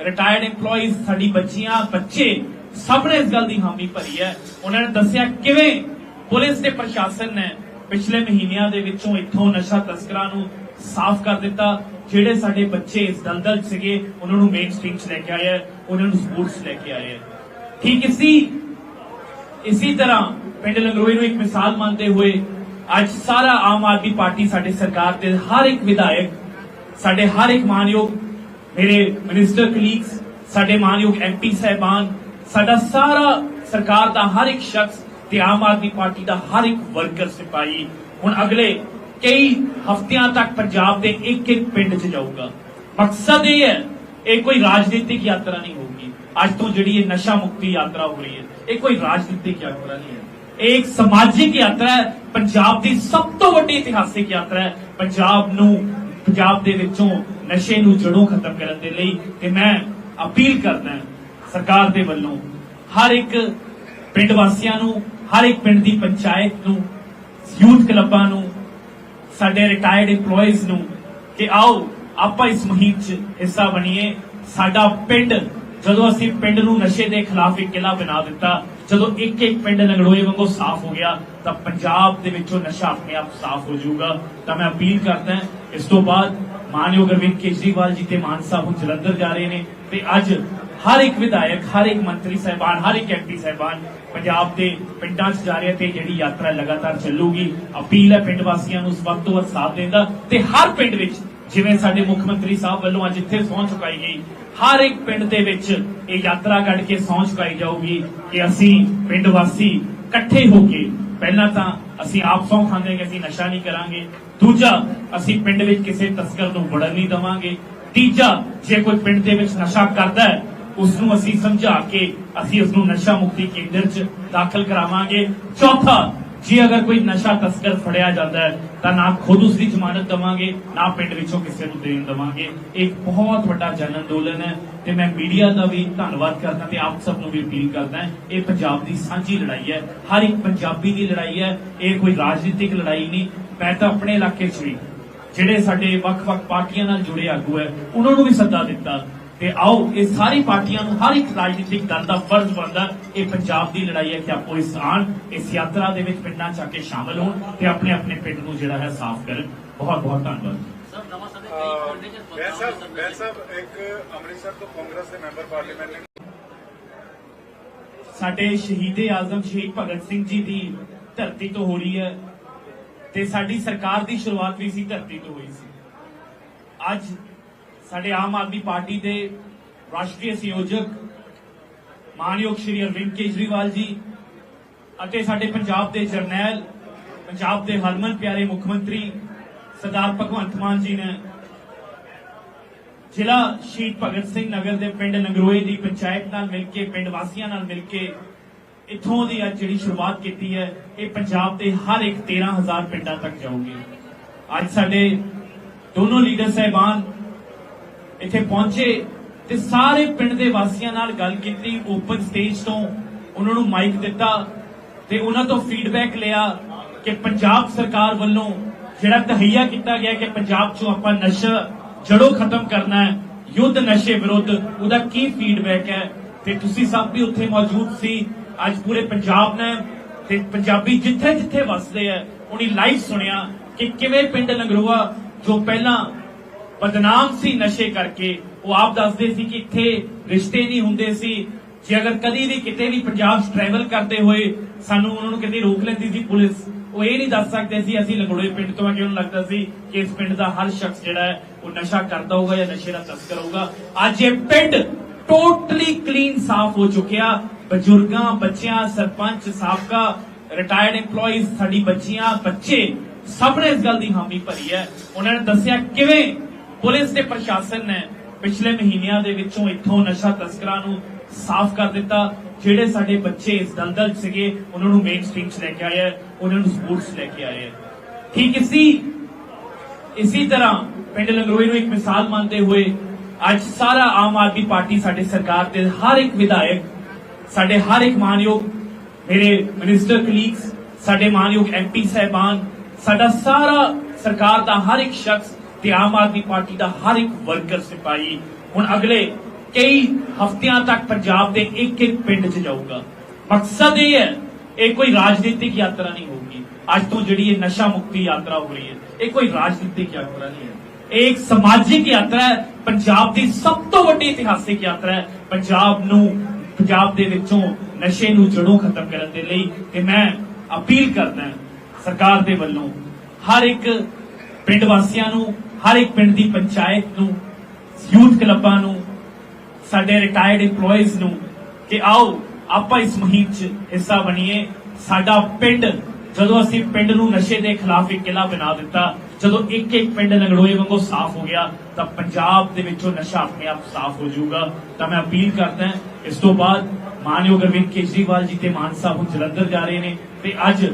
ਰਿਟਾਇਰਡ EMPLOYEES, ਸਾਡੀ ਬੱਚੀਆਂ, ਬੱਚੇ, ਸਭ ਨੇ ਇਸ ਗੱਲ ਦੀ ਹਾਮੀ ਭਰੀ ਹੈ। ਉਹਨਾਂ ਨੇ ਦੱਸਿਆ ਕਿਵੇਂ ਪੁਲਿਸ ਤੇ ਪ੍ਰਸ਼ਾਸਨ ਨੇ ਪਿਛਲੇ ਮਹੀਨਿਆਂ ਦੇ ਵਿੱਚੋਂ ਇੱਥੋਂ ਨਸ਼ਾ ਤਸਕਰਾਂ ਨੂੰ ਸਾਫ਼ ਕਰ ਦਿੱਤਾ, ਜਿਹੜੇ ਸਾਡੇ ਬੱਚੇ ਇਸ ਦਲਦਲ 'ਚ ਸੀਗੇ, ਉਹਨਾਂ ਨੂੰ ਮੇਨ ਸਟ੍ਰੀਮ 'ਚ ਲੈ ਕੇ ਆਇਆ ਹੈ ਉਹਨਾਂ ਨੂੰ ਸਪੋਰਟਸ ਲੈ ਕੇ ਆਏ ਠੀਕ ਇਸੀ ਇਸੀ ਤਰ੍ਹਾਂ ਪਿੰਡ ਲੰਗਰੋਈ ਨੂੰ ਇੱਕ ਮਿਸਾਲ ਮੰਨਦੇ ਹੋਏ ਅੱਜ ਸਾਰਾ ਆਮ ਆਦਮੀ ਪਾਰਟੀ ਸਾਡੇ ਸਰਕਾਰ ਦੇ ਹਰ ਇੱਕ ਵਿਧਾਇਕ, ਸਾਡੇ ਹਰ ਇੱਕ ਮਾਨਯੋਗ ਮੇਰੇ ਮਿਨਿਸਟਰ ਕਲੀਗਸ ਸਾਡੇ ਮਾਨਯੋਗ ਐਮਪੀ ਸਹਿਬਾਨ, ਸਾਡਾ ਸਾਰਾ ਸਰਕਾਰ ਦਾ ਹਰ ਇੱਕ ਸ਼ਖਸ ਤੇ ਆਮ ਆਦਮੀ ਪਾਰਟੀ ਦਾ ਹਰ ਇੱਕ ਵਰਕਰ ਸਿਪਾਹੀ ਹੁਣ ਅਗਲੇ ਕਈ ਹਫ਼ਤਿਆਂ ਤੱਕ ਪੰਜਾਬ ਦੇ ਇੱਕ ਇੱਕ ਪਿੰਡ 'ਚ ਜਾਊਗਾ। ਮਕਸਦ ਇਹ ਹੈ, ਇਹ ਕੋਈ ਰਾਜਨੀਤਿਕ ਯਾਤਰਾ ਨਹੀਂ ਹੋਊਗੀ। ਅੱਜ ਤੋਂ ਜਿਹੜੀ ਇਹ ਨਸ਼ਾ ਮੁਕਤੀ ਯਾਤਰਾ ਹੋ ਰਹੀ ਹੈ, ਇਹ ਕੋਈ ਰਾਜਨੀਤਿਕ ਯਾਤਰਾ ਨਹੀਂ ਹੈ। ਇਹ ਇੱਕ ਸਮਾਜਿਕ ਯਾਤਰਾ ਹੈ, ਪੰਜਾਬ ਦੀ ਸਭ ਤੋਂ ਵੱਡੀ ਇਤਿਹਾਸਿਕ ਯਾਤਰਾ ਹੈ। ਪੰਜਾਬ ਨੂੰ, ਪੰਜਾਬ ਦੇ ਵਿੱਚੋਂ ਨਸ਼ੇ ਨੂੰ ਜੜੋਂ ਖਤਮ ਕਰਨ ਦੇ ਲਈ ਤੇ ਮੈਂ ਅਪੀਲ ਕਰਦਾ ਸਰਕਾਰ ਦੇ ਵੱਲੋਂ ਹਰ ਇੱਕ ਪਿੰਡ ਵਾਸੀਆਂ ਨੂੰ ਹਰ ਇੱਕ ਪਿੰਡ ਦੀ ਪੰਚਾਇਤ ਨੂੰ, ਯੂਥ ਕਲੱਬਾਂ ਨੂੰ, ਸਾਡੇ ਰਿਟਾਇਰਡ EMPLOYEES ਨੂੰ ਕਿ ਆਓ ਆਪਾਂ ਇਸ ਮੁਹਿੰਮ 'ਚ ਹਿੱਸਾ ਬਣੀਏ। ਸਾਡਾ ਪਿੰਡ, ਜਦੋਂ ਅਸੀਂ ਪਿੰਡ ਨੂੰ ਨਸ਼ੇ ਦੇ ਖਿਲਾਫ ਇੱਕ ਕਿਲਾ ਬਣਾ ਦਿੱਤਾ, ਜਦੋਂ ਇੱਕ ਇੱਕ ਪਿੰਡ ਲੰਗੜੋਏ ਵਾਂਗੂ ਸਾਫ਼ ਹੋ ਗਿਆ, ਤਾਂ ਪੰਜਾਬ ਦੇ ਵਿੱਚੋਂ ਨਸ਼ਾ ਆਪਣੇ ਆਪ ਸਾਫ਼ ਹੋ ਜਾਊਗਾ। ਤਾਂ ਮੈਂ ਅਪੀਲ ਕਰਦਾ ਇਸ ਤੋਂ ਬਾਅਦ ਮਾਨਯੋਗ ਅਰਵਿੰਦ ਕੇਜਰੀਵਾਲ ਜੀ ਤੇ ਮਾਨ ਸਾਹਿਬ ਹੁਣ ਜਲੰਧਰ ਜਾ ਰਹੇ ਨੇ ਤੇ ਅੱਜ ਹਰ ਇੱਕ ਵਿਧਾਇਕ, ਹਰ ਇੱਕ ਮੰਤਰੀ ਸਾਹਿਬਾਨ, ਹਰ ਇੱਕ ਐਮਪੀ ਸਾਹਿਬਾਨ ਪੰਜਾਬ ਦੇ ਪਿੰਡਾਂ 'ਚ ਜਾ ਰਹੇ ਤੇ ਜਿਹੜੀ ਯਾਤਰਾ ਲਗਾਤਾਰ ਚੱਲੂਗੀ। ਅਪੀਲ ਹੈ ਪਿੰਡ ਵਾਸੀਆਂ ਨੂੰ ਇਸ ਵਕਤ ਤੋਂ ਵੱਧ ਸਾਥ ਦੇਣ ਦਾ ਤੇ ਹਰ ਪਿੰਡ ਵਿੱਚ, ਜਿਵੇਂ ਸਾਡੇ ਮੁੱਖ ਮੰਤਰੀ ਸਾਹਿਬ ਵੱਲੋਂ ਅੱਜ ਇੱਥੇ ਸਹੁੰ ਚੁਕਾਈ ਗਈ, ਹਰ ਇੱਕ ਪਿੰਡ ਦੇ ਵਿੱਚ ਇਹ ਯਾਤਰਾ ਕੱਢ ਕੇ ਸਹੁੰ ਚੁਕਾਈ ਜਾਊਗੀ ਕਿ ਅਸੀਂ ਪਿੰਡ ਵਾਸੀ ਇਕੱਠੇ ਹੋ ਕੇ, ਪਹਿਲਾਂ ਤਾਂ ਅਸੀਂ ਆਪ ਸਹੁੰ ਖਾਂਦੇ ਕਿ ਅਸੀਂ ਨਸ਼ਾ ਨਹੀਂ ਕਰਾਂਗੇ, ਦੂਜਾ ਅਸੀਂ ਪਿੰਡ ਵਿੱਚ ਕਿਸੇ ਤਸਕਰ ਨੂੰ ਵੜਨ ਨਹੀਂ ਦਵਾਂਗੇ, ਤੀਜਾ ਜੇ ਕੋਈ ਪਿੰਡ ਦੇ ਵਿੱਚ ਨਸ਼ਾ ਕਰਦਾ ਹੈ ਉਸ ਨੂੰ ਅਸੀਂ ਸਮਝਾ ਕੇ ਅਸੀਂ ਉਸ ਨੂੰ ਨਸ਼ਾ ਮੁਕਤੀ ਕੇਂਦਰ 'ਚ ਦਾਖਲ ਕਰਾਵਾਂਗੇ। ਚੌਥਾ, ਜੇ ਅਗਰ ਕੋਈ ਨਸ਼ਾ ਤਸਕਰ ਫੜਿਆ ਜਾਂਦਾ ਹੈ, ਤਾਂ ਨਾ ਖੁਦ ਉਸ ਦੀ ਜ਼ਮਾਨਤ ਦਵਾਂਗੇ, ਨਾ ਪਿੰਡ ਵਿੱਚੋਂ ਕਿਸੇ ਨੂੰ ਦੇਣ ਦਵਾਂਗੇ। ਇੱਕ ਬਹੁਤ ਵੱਡਾ ਜਨ ਅੰਦੋਲਨ ਹੈ ਤੇ ਮੈਂ ਮੀਡੀਆ ਦਾ ਵੀ ਧੰਨਵਾਦ ਕਰਦਾ ਤੇ ਆਪ ਸਭ ਨੂੰ ਵੀ ਅਪੀਲ ਕਰਦਾ ਇਹ ਪੰਜਾਬ ਦੀ ਸਾਂਝੀ ਲੜਾਈ ਹੈ। ਹਰ ਇੱਕ ਪੰਜਾਬੀ ਦੀ ਲੜਾਈ ਹੈ, ਇਹ ਕੋਈ ਰਾਜਨੀਤਿਕ ਲੜਾਈ ਨਹੀਂ। ਮੈਂ ਤਾਂ ਆਪਣੇ ਇਲਾਕੇ 'ਚ ਵੀ, ਜਿਹੜੇ ਸਾਡੇ ਵੱਖ-ਵੱਖ ਪਾਰਟੀਆਂ ਨਾਲ ਜੁੜੇ ਆਗੂ ਹੈ, ਉਹਨਾਂ ਨੂੰ ਵੀ ਸੱਦਾ ਦਿੱਤਾ ਤੇ ਆਓ ਇਹ ਸਾਰੀ ਪਾਰਟੀਆਂ ਨੂੰ ਹਰ ਇੱਕ ਰਾਜਨੀਤਿਕ ਦਲ ਦਾ ਫਰਜ਼ ਬਣਦਾ ਇਹ ਪੰਜਾਬ ਦੀ ਲੜਾਈ ਹੈ ਕਿ ਆਪੋ ਇਸ ਆਣ ਇਸ ਯਾਤਰਾ ਦੇ ਵਿੱਚ ਪਿੰਡਾਂ ਚ ਆ ਕੇ ਸ਼ਾਮਲ ਹੋਣ ਤੇ ਆਪਣੇ ਆਪਣੇ ਪਿੰਡ ਨੂੰ ਜਿਹੜਾ ਹੈ ਸਾਫ਼ ਕਰਨ। ਬਹੁਤ ਬਹੁਤ ਧੰਨਵਾਦ ਸਰ ਨਵਾਂ ਸਮੇਂ ਅਹ, ਕਈ ਪਿੰਡ ਚ ਬੈਂਸ ਬਦਲਾਅ ਸਾਹਿਬ ਸਰ ਬੈਂਸ ਸਾਹਿਬ ਇੱਕ ਅੰਮ੍ਰਿਤਸਰ ਤੋਂ ਕਾਂਗਰਸ ਦੇ ਮੈਂਬਰ ਪਾਰਲੀਮੈਂਟ ਨੇ ਸਾਡੇ ਸ਼ਹੀਦੇ ਆਜ਼ਮ ਸ਼ਹੀਦ ਭਗਤ ਸਿੰਘ ਜੀ ਦੀ ਧਰਤੀ ਤੋਂ ਹੋ ਰਹੀ ਹੈ ਤੇ ਸਾਡੀ ਸਰਕਾਰ ਦੀ ਸ਼ੁਰੂਆਤ ਵੀ ਸੀ ਧਰਤੀ ਤੋਂ ਹੋਈ ਸੀ। ਅੱਜ ਸਾਡੇ ਆਮ ਆਦਮੀ ਪਾਰਟੀ ਦੇ ਰਾਸ਼ਟਰੀ ਸੰਯੋਜਕ ਮਾਨਯੋਗ ਸ਼੍ਰੀ ਅਰਵਿੰਦ ਕੇਜਰੀਵਾਲ ਜੀ ਅਤੇ ਸਾਡੇ ਪੰਜਾਬ ਦੇ ਜਰਨੈਲ, ਪੰਜਾਬ ਦੇ ਹਰਮਨ ਪਿਆਰੇ ਮੁੱਖ ਮੰਤਰੀ ਸਰਦਾਰ ਭਗਵੰਤ ਮਾਨ ਜੀ ਨੇ ਜ਼ਿਲ੍ਹਾ ਸ਼ਹੀਦ ਭਗਤ ਸਿੰਘ ਨਗਰ ਦੇ ਪਿੰਡ ਨਗਰੋਏ ਦੀ ਪੰਚਾਇਤ ਨਾਲ ਮਿਲ ਕੇ, ਪਿੰਡ ਵਾਸੀਆਂ ਨਾਲ ਮਿਲ ਕੇ ਇੱਥੋਂ ਦੀ ਅੱਜ ਜਿਹੜੀ ਸ਼ੁਰੂਆਤ ਕੀਤੀ ਹੈ, ਇਹ ਪੰਜਾਬ ਦੇ ਹਰ ਇੱਕ 13000 ਪਿੰਡਾਂ ਤੱਕ ਜਾਊਗੀ। ਅੱਜ ਸਾਡੇ ਦੋਨੋਂ ਲੀਡਰ ਸਹਿਬਾਨ ਇੱਥੇ ਪਹੁੰਚੇ ਤੇ ਸਾਰੇ ਪਿੰਡ ਦੇ ਵਾਸੀਆਂ ਨਾਲ ਗੱਲ ਕੀਤੀ ਓਪਨ ਸਟੇਜ ਤੋਂ ਉਹਨਾਂ ਨੂੰ ਮਾਈਕ ਦਿੱਤਾ ਤੇ ਉਹਨਾਂ ਤੋਂ ਫੀਡਬੈਕ ਲਿਆ ਕਿ ਪੰਜਾਬ ਸਰਕਾਰ ਵੱਲੋਂ ਜਿਹੜਾ ਤਹਈਆ ਕੀਤਾ ਗਿਆ ਕਿ ਪੰਜਾਬ 'ਚੋਂ ਆਪਾਂ ਨਸ਼ਾ ਜੜੋਂ ਖਤਮ ਕਰਨਾ ਹੈ, ਯੁੱਧ ਨਸ਼ੇ ਵਿਰੁੱਧ, ਉਹਦਾ ਕੀ ਫੀਡਬੈਕ ਹੈ? ਤੇ ਤੁਸੀਂ ਸਭ ਵੀ ਉੱਥੇ ਮੌਜੂਦ ਸੀ, ਅੱਜ ਪੂਰੇ ਪੰਜਾਬ ਨੇ ਤੇ ਪੰਜਾਬੀ ਜਿੱਥੇ ਜਿੱਥੇ ਵੱਸਦੇ ਆ, ਉਹਨੀ ਲਾਈਵ ਸੁਣਿਆ ਕਿ ਕਿਵੇਂ ਪਿੰਡ ਲੰਗਰੋਆ, ਜੋ ਪਹਿਲਾਂ ਬਦਨਾਮ ਸੀ ਨਸ਼ੇ ਕਰਕੇ। ਉਹ ਆਪ ਦੱਸਦੇ ਸੀ ਕਿ ਇੱਥੇ ਰਿਸ਼ਤੇ ਨਹੀਂ ਹੁੰਦੇ ਸੀ। ਜੇ ਅਗਰ ਕਦੀ ਵੀ ਕਿਤੇ ਵੀ ਪੰਜਾਬ ਟਰੈਵਲ ਕਰਦੇ ਹੋਏ ਸਾਨੂੰ ਉਹਨਾਂ ਨੂੰ ਕਿਤੇ ਰੋਕ ਲੈਂਦੀ ਸੀ ਪੁਲਿਸ, ਉਹ ਇਹ ਨਹੀਂ ਦੱਸ ਸਕਦੇ ਸੀ, ਅਸੀਂ ਲੰਗੜੋਏ ਪਿੰਡ ਤੋਂ ਆ ਕਿ ਉਹਨੂੰ ਲੱਗਦਾ ਸੀ ਕਿ ਇਸ ਪਿੰਡ ਦਾ ਹਰ ਸ਼ਖਸ ਜਿਹੜਾ ਹੈ, ਉਹ ਨਸ਼ਾ ਕਰਦਾ ਹੋਊਗਾ ਜਾਂ ਨਸ਼ੇ ਦਾ ਤਸਕਰ ਹੋਊਗਾ। ਅੱਜ ਇਹ ਪਿੰਡ ਟੋਟਲੀ ਕਲੀਨ ਸਾਫ਼ ਹੋ ਚੁੱਕਿਆ। ਬਜ਼ੁਰਗਾਂ, ਬੱਚਿਆਂ, ਸਰਪੰਚ, ਸਾਬਕਾ ਰਿਟਾਇਰਡ EMPLOYEES, ਸਾਡੀ ਬੱਚੀਆਂ, ਬੱਚੇ, ਸਭ ਨੇ ਇਸ ਗੱਲ ਦੀ ਹਾਮੀ ਭਰੀ ਹੈ। ਉਹਨਾਂ ਨੇ ਦੱਸਿਆ ਕਿਵੇਂ ਪੁਲਿਸ ਤੇ ਪ੍ਰਸ਼ਾਸਨ ਨੇ ਪਿਛਲੇ ਮਹੀਨਿਆਂ ਦੇ ਵਿੱਚੋਂ ਇੱਥੋਂ ਨਸ਼ਾ ਤਸਕਰਾਂ ਨੂੰ ਸਾਫ਼ ਕਰ ਦਿੱਤਾ, ਜਿਹੜੇ ਸਾਡੇ ਬੱਚੇ ਇਸ ਦਲਦਲ 'ਚ ਸੀਗੇ, ਉਹਨਾਂ ਨੂੰ ਮੇਨ ਸਟ੍ਰੀਮ 'ਚ ਲੈ ਕੇ ਆਏ ਹੈ, ਉਹਨਾਂ ਨੂੰ ਸਪੋਰਟਸ ਲੈ ਕੇ ਆਏ ਹੈ। ਠੀਕ ਇਸੀ ਇਸੀ ਤਰ੍ਹਾਂ ਪਿੰਡ ਲੰਗਰੋਈ ਨੂੰ ਇੱਕ ਮਿਸਾਲ ਮੰਨਦੇ ਹੋਏ ਅੱਜ ਸਾਰਾ ਆਮ ਆਦਮੀ ਪਾਰਟੀ ਸਾਡੇ ਸਰਕਾਰ ਦੇ ਹਰ ਇੱਕ ਵਿਧਾਇਕ, ਸਾਡੇ ਹਰ ਇੱਕ ਮਾਨਯੋਗ ਮੇਰੇ ਮਿਨਿਸਟਰ ਕਲੀਗਸ ਸਾਡੇ ਮਾਨਯੋਗ ਐਮਪੀ ਸਹਿਬਾਨ, ਸਾਡਾ ਸਾਰਾ ਸਰਕਾਰ ਦਾ ਹਰ ਇੱਕ ਸ਼ਖਸ ਤੇ ਆਮ ਆਦਮੀ ਪਾਰਟੀ ਦਾ ਹਰ ਇੱਕ ਵਰਕਰ ਸਿਪਾਹੀ ਹੁਣ ਅਗਲੇ ਕਈ ਹਫ਼ਤਿਆਂ ਤੱਕ ਪੰਜਾਬ ਦੇ ਇੱਕ ਇੱਕ ਪਿੰਡ 'ਚ ਜਾਊਗਾ। ਮਕਸਦ ਇਹ ਹੈ, ਇਹ ਕੋਈ ਰਾਜਨੀਤਿਕ ਯਾਤਰਾ ਨਹੀਂ ਹੋਊਗੀ। ਅੱਜ ਤੋਂ ਜਿਹੜੀ ਇਹ ਨਸ਼ਾ ਮੁਕਤੀ ਯਾਤਰਾ ਹੋ ਰਹੀ ਹੈ, ਇਹ ਕੋਈ ਰਾਜਨੀਤਿਕ ਯਾਤਰਾ ਨਹੀਂ ਹੈ। ਇਹ ਇੱਕ ਸਮਾਜਿਕ ਯਾਤਰਾ ਹੈ, ਪੰਜਾਬ ਦੀ ਸਭ ਤੋਂ ਵੱਡੀ ਇਤਿਹਾਸਿਕ ਯਾਤਰਾ ਹੈ। ਪੰਜਾਬ ਨੂੰ, ਪੰਜਾਬ ਦੇ ਵਿੱਚੋਂ ਨਸ਼ੇ ਨੂੰ ਜੜੋਂ ਖਤਮ ਕਰਨ ਦੇ ਲਈ ਤੇ ਮੈਂ ਅਪੀਲ ਕਰਦਾ ਸਰਕਾਰ ਦੇ ਵੱਲੋਂ ਹਰ ਇੱਕ ਪਿੰਡ ਵਾਸੀਆਂ ਨੂੰ ਹਰ ਇੱਕ ਪਿੰਡ ਦੀ ਪੰਚਾਇਤ ਨੂੰ, ਯੂਥ ਕਲੱਬਾਂ ਨੂੰ, ਸਾਡੇ ਰਿਟਾਇਰਡ EMPLOYEES ਨੂੰ ਕਿ ਆਓ ਆਪਾਂ ਇਸ ਮੁਹਿੰਮ 'ਚ ਹਿੱਸਾ ਬਣੀਏ। ਸਾਡਾ ਪਿੰਡ, ਜਦੋਂ ਅਸੀਂ ਪਿੰਡ ਨੂੰ ਨਸ਼ੇ ਦੇ ਖਿਲਾਫ ਇੱਕ ਕਿਲਾ ਬਣਾ ਦਿੱਤਾ, ਜਦੋਂ ਇੱਕ ਇੱਕ ਪਿੰਡ ਲੰਗੜੋਏ ਵਾਂਗੂ ਸਾਫ਼ ਹੋ ਗਿਆ, ਤਾਂ ਪੰਜਾਬ ਦੇ ਵਿੱਚੋਂ ਨਸ਼ਾ ਆਪਣੇ ਆਪ ਸਾਫ਼ ਹੋ ਜਾਊਗਾ। ਤਾਂ ਮੈਂ ਅਪੀਲ ਕਰਦਾ ਇਸ ਤੋਂ ਬਾਅਦ ਮਾਨਯੋਗ ਅਰਵਿੰਦ ਕੇਜਰੀਵਾਲ ਜੀ ਤੇ ਮਾਨ ਸਾਹਿਬ ਹੁਣ ਜਲੰਧਰ ਜਾ ਰਹੇ ਨੇ ਤੇ ਅੱਜ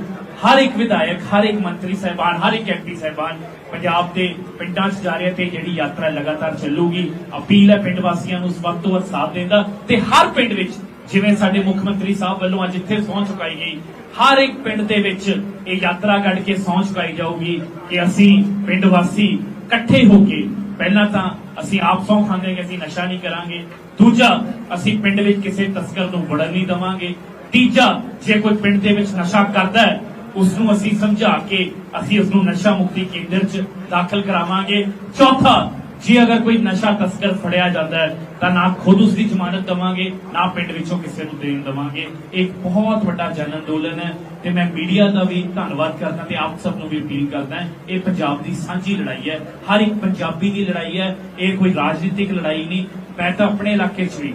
ਹਰ ਇੱਕ ਵਿਧਾਇਕ, ਹਰ ਇੱਕ ਮੰਤਰੀ ਸਾਹਿਬਾਨ, ਹਰ ਇੱਕ ਐਮਪੀ ਸਾਹਿਬਾਨ ਪੰਜਾਬ ਦੇ ਪਿੰਡਾਂ 'ਚ ਜਾ ਰਹੇ ਤੇ ਜਿਹੜੀ ਯਾਤਰਾ ਲਗਾਤਾਰ ਚੱਲੂਗੀ, ਅਪੀਲ ਹੈ ਪਿੰਡ ਵਾਸੀਆਂ ਨੂੰ ਇਸ ਤੋਂ ਵੱਧ ਸਾਥ ਦੇਣ ਦਾ ਤੇ ਹਰ ਪਿੰਡ ਵਿੱਚ, ਜਿਵੇਂ ਸਾਡੇ ਮੁੱਖ ਮੰਤਰੀ ਸਾਹਿਬ ਵੱਲੋਂ ਅੱਜ ਇੱਥੇ ਸਹੁੰ ਚੁਕਾਈ ਗਈ, ਹਰ ਇੱਕ ਪਿੰਡ ਦੇ ਵਿੱਚ ਇਹ ਯਾਤਰਾ ਕੱਢ ਕੇ ਸਹੁੰ ਚੁਕਾਈ ਜਾਊਗੀ ਕਿ ਅਸੀਂ ਪਿੰਡ ਵਾਸੀ ਇਕੱਠੇ ਹੋ ਕੇ, ਪਹਿਲਾਂ ਤਾਂ ਅਸੀਂ ਆਪ ਸਹੁੰ ਖਾਂਦੇ ਕਿ ਅਸੀਂ ਨਸ਼ਾ ਨਹੀਂ ਕਰਾਂਗੇ, ਦੂਜਾ ਅਸੀਂ ਪਿੰਡ ਵਿੱਚ ਕਿਸੇ ਤਸਕਰ ਨੂੰ ਵੜਨ ਨਹੀਂ ਦਵਾਂਗੇ, ਤੀਜਾ ਜੇ ਕੋਈ ਪਿੰਡ ਦੇ ਵਿੱਚ ਨਸ਼ਾ ਕਰਦਾ ਹੈ ਉਸ ਨੂੰ ਅਸੀਂ ਸਮਝਾ ਕੇ ਅਸੀਂ ਉਸ ਨੂੰ ਨਸ਼ਾ ਮੁਕਤੀ ਕੇਂਦਰ 'ਚ ਦਾਖਲ ਕਰਾਵਾਂਗੇ। ਚੌਥਾ, ਜੇ ਅਗਰ ਕੋਈ ਨਸ਼ਾ ਤਸਕਰ ਫੜਿਆ ਜਾਂਦਾ ਹੈ, ਤਾਂ ਨਾ ਖੁਦ ਉਸ ਦੀ ਜ਼ਮਾਨਤ ਦਵਾਂਗੇ, ਨਾ ਪਿੰਡ ਵਿੱਚੋਂ ਕਿਸੇ ਨੂੰ ਦੇਣ ਦਵਾਂਗੇ। ਇੱਕ ਬਹੁਤ ਵੱਡਾ ਜਨ ਅੰਦੋਲਨ ਹੈ ਤੇ ਮੈਂ ਮੀਡੀਆ ਦਾ ਵੀ ਧੰਨਵਾਦ ਕਰਦਾ ਤੇ ਆਪ ਸਭ ਨੂੰ ਵੀ ਅਪੀਲ ਕਰਦਾ ਇਹ ਪੰਜਾਬ ਦੀ ਸਾਂਝੀ ਲੜਾਈ ਹੈ। ਹਰ ਇੱਕ ਪੰਜਾਬੀ ਦੀ ਲੜਾਈ ਹੈ, ਇਹ ਕੋਈ ਰਾਜਨੀਤਿਕ ਲੜਾਈ ਨਹੀਂ, ਮੈਂ ਤਾਂ ਆਪਣੇ ਇਲਾਕੇ 'ਚ ਵੀ,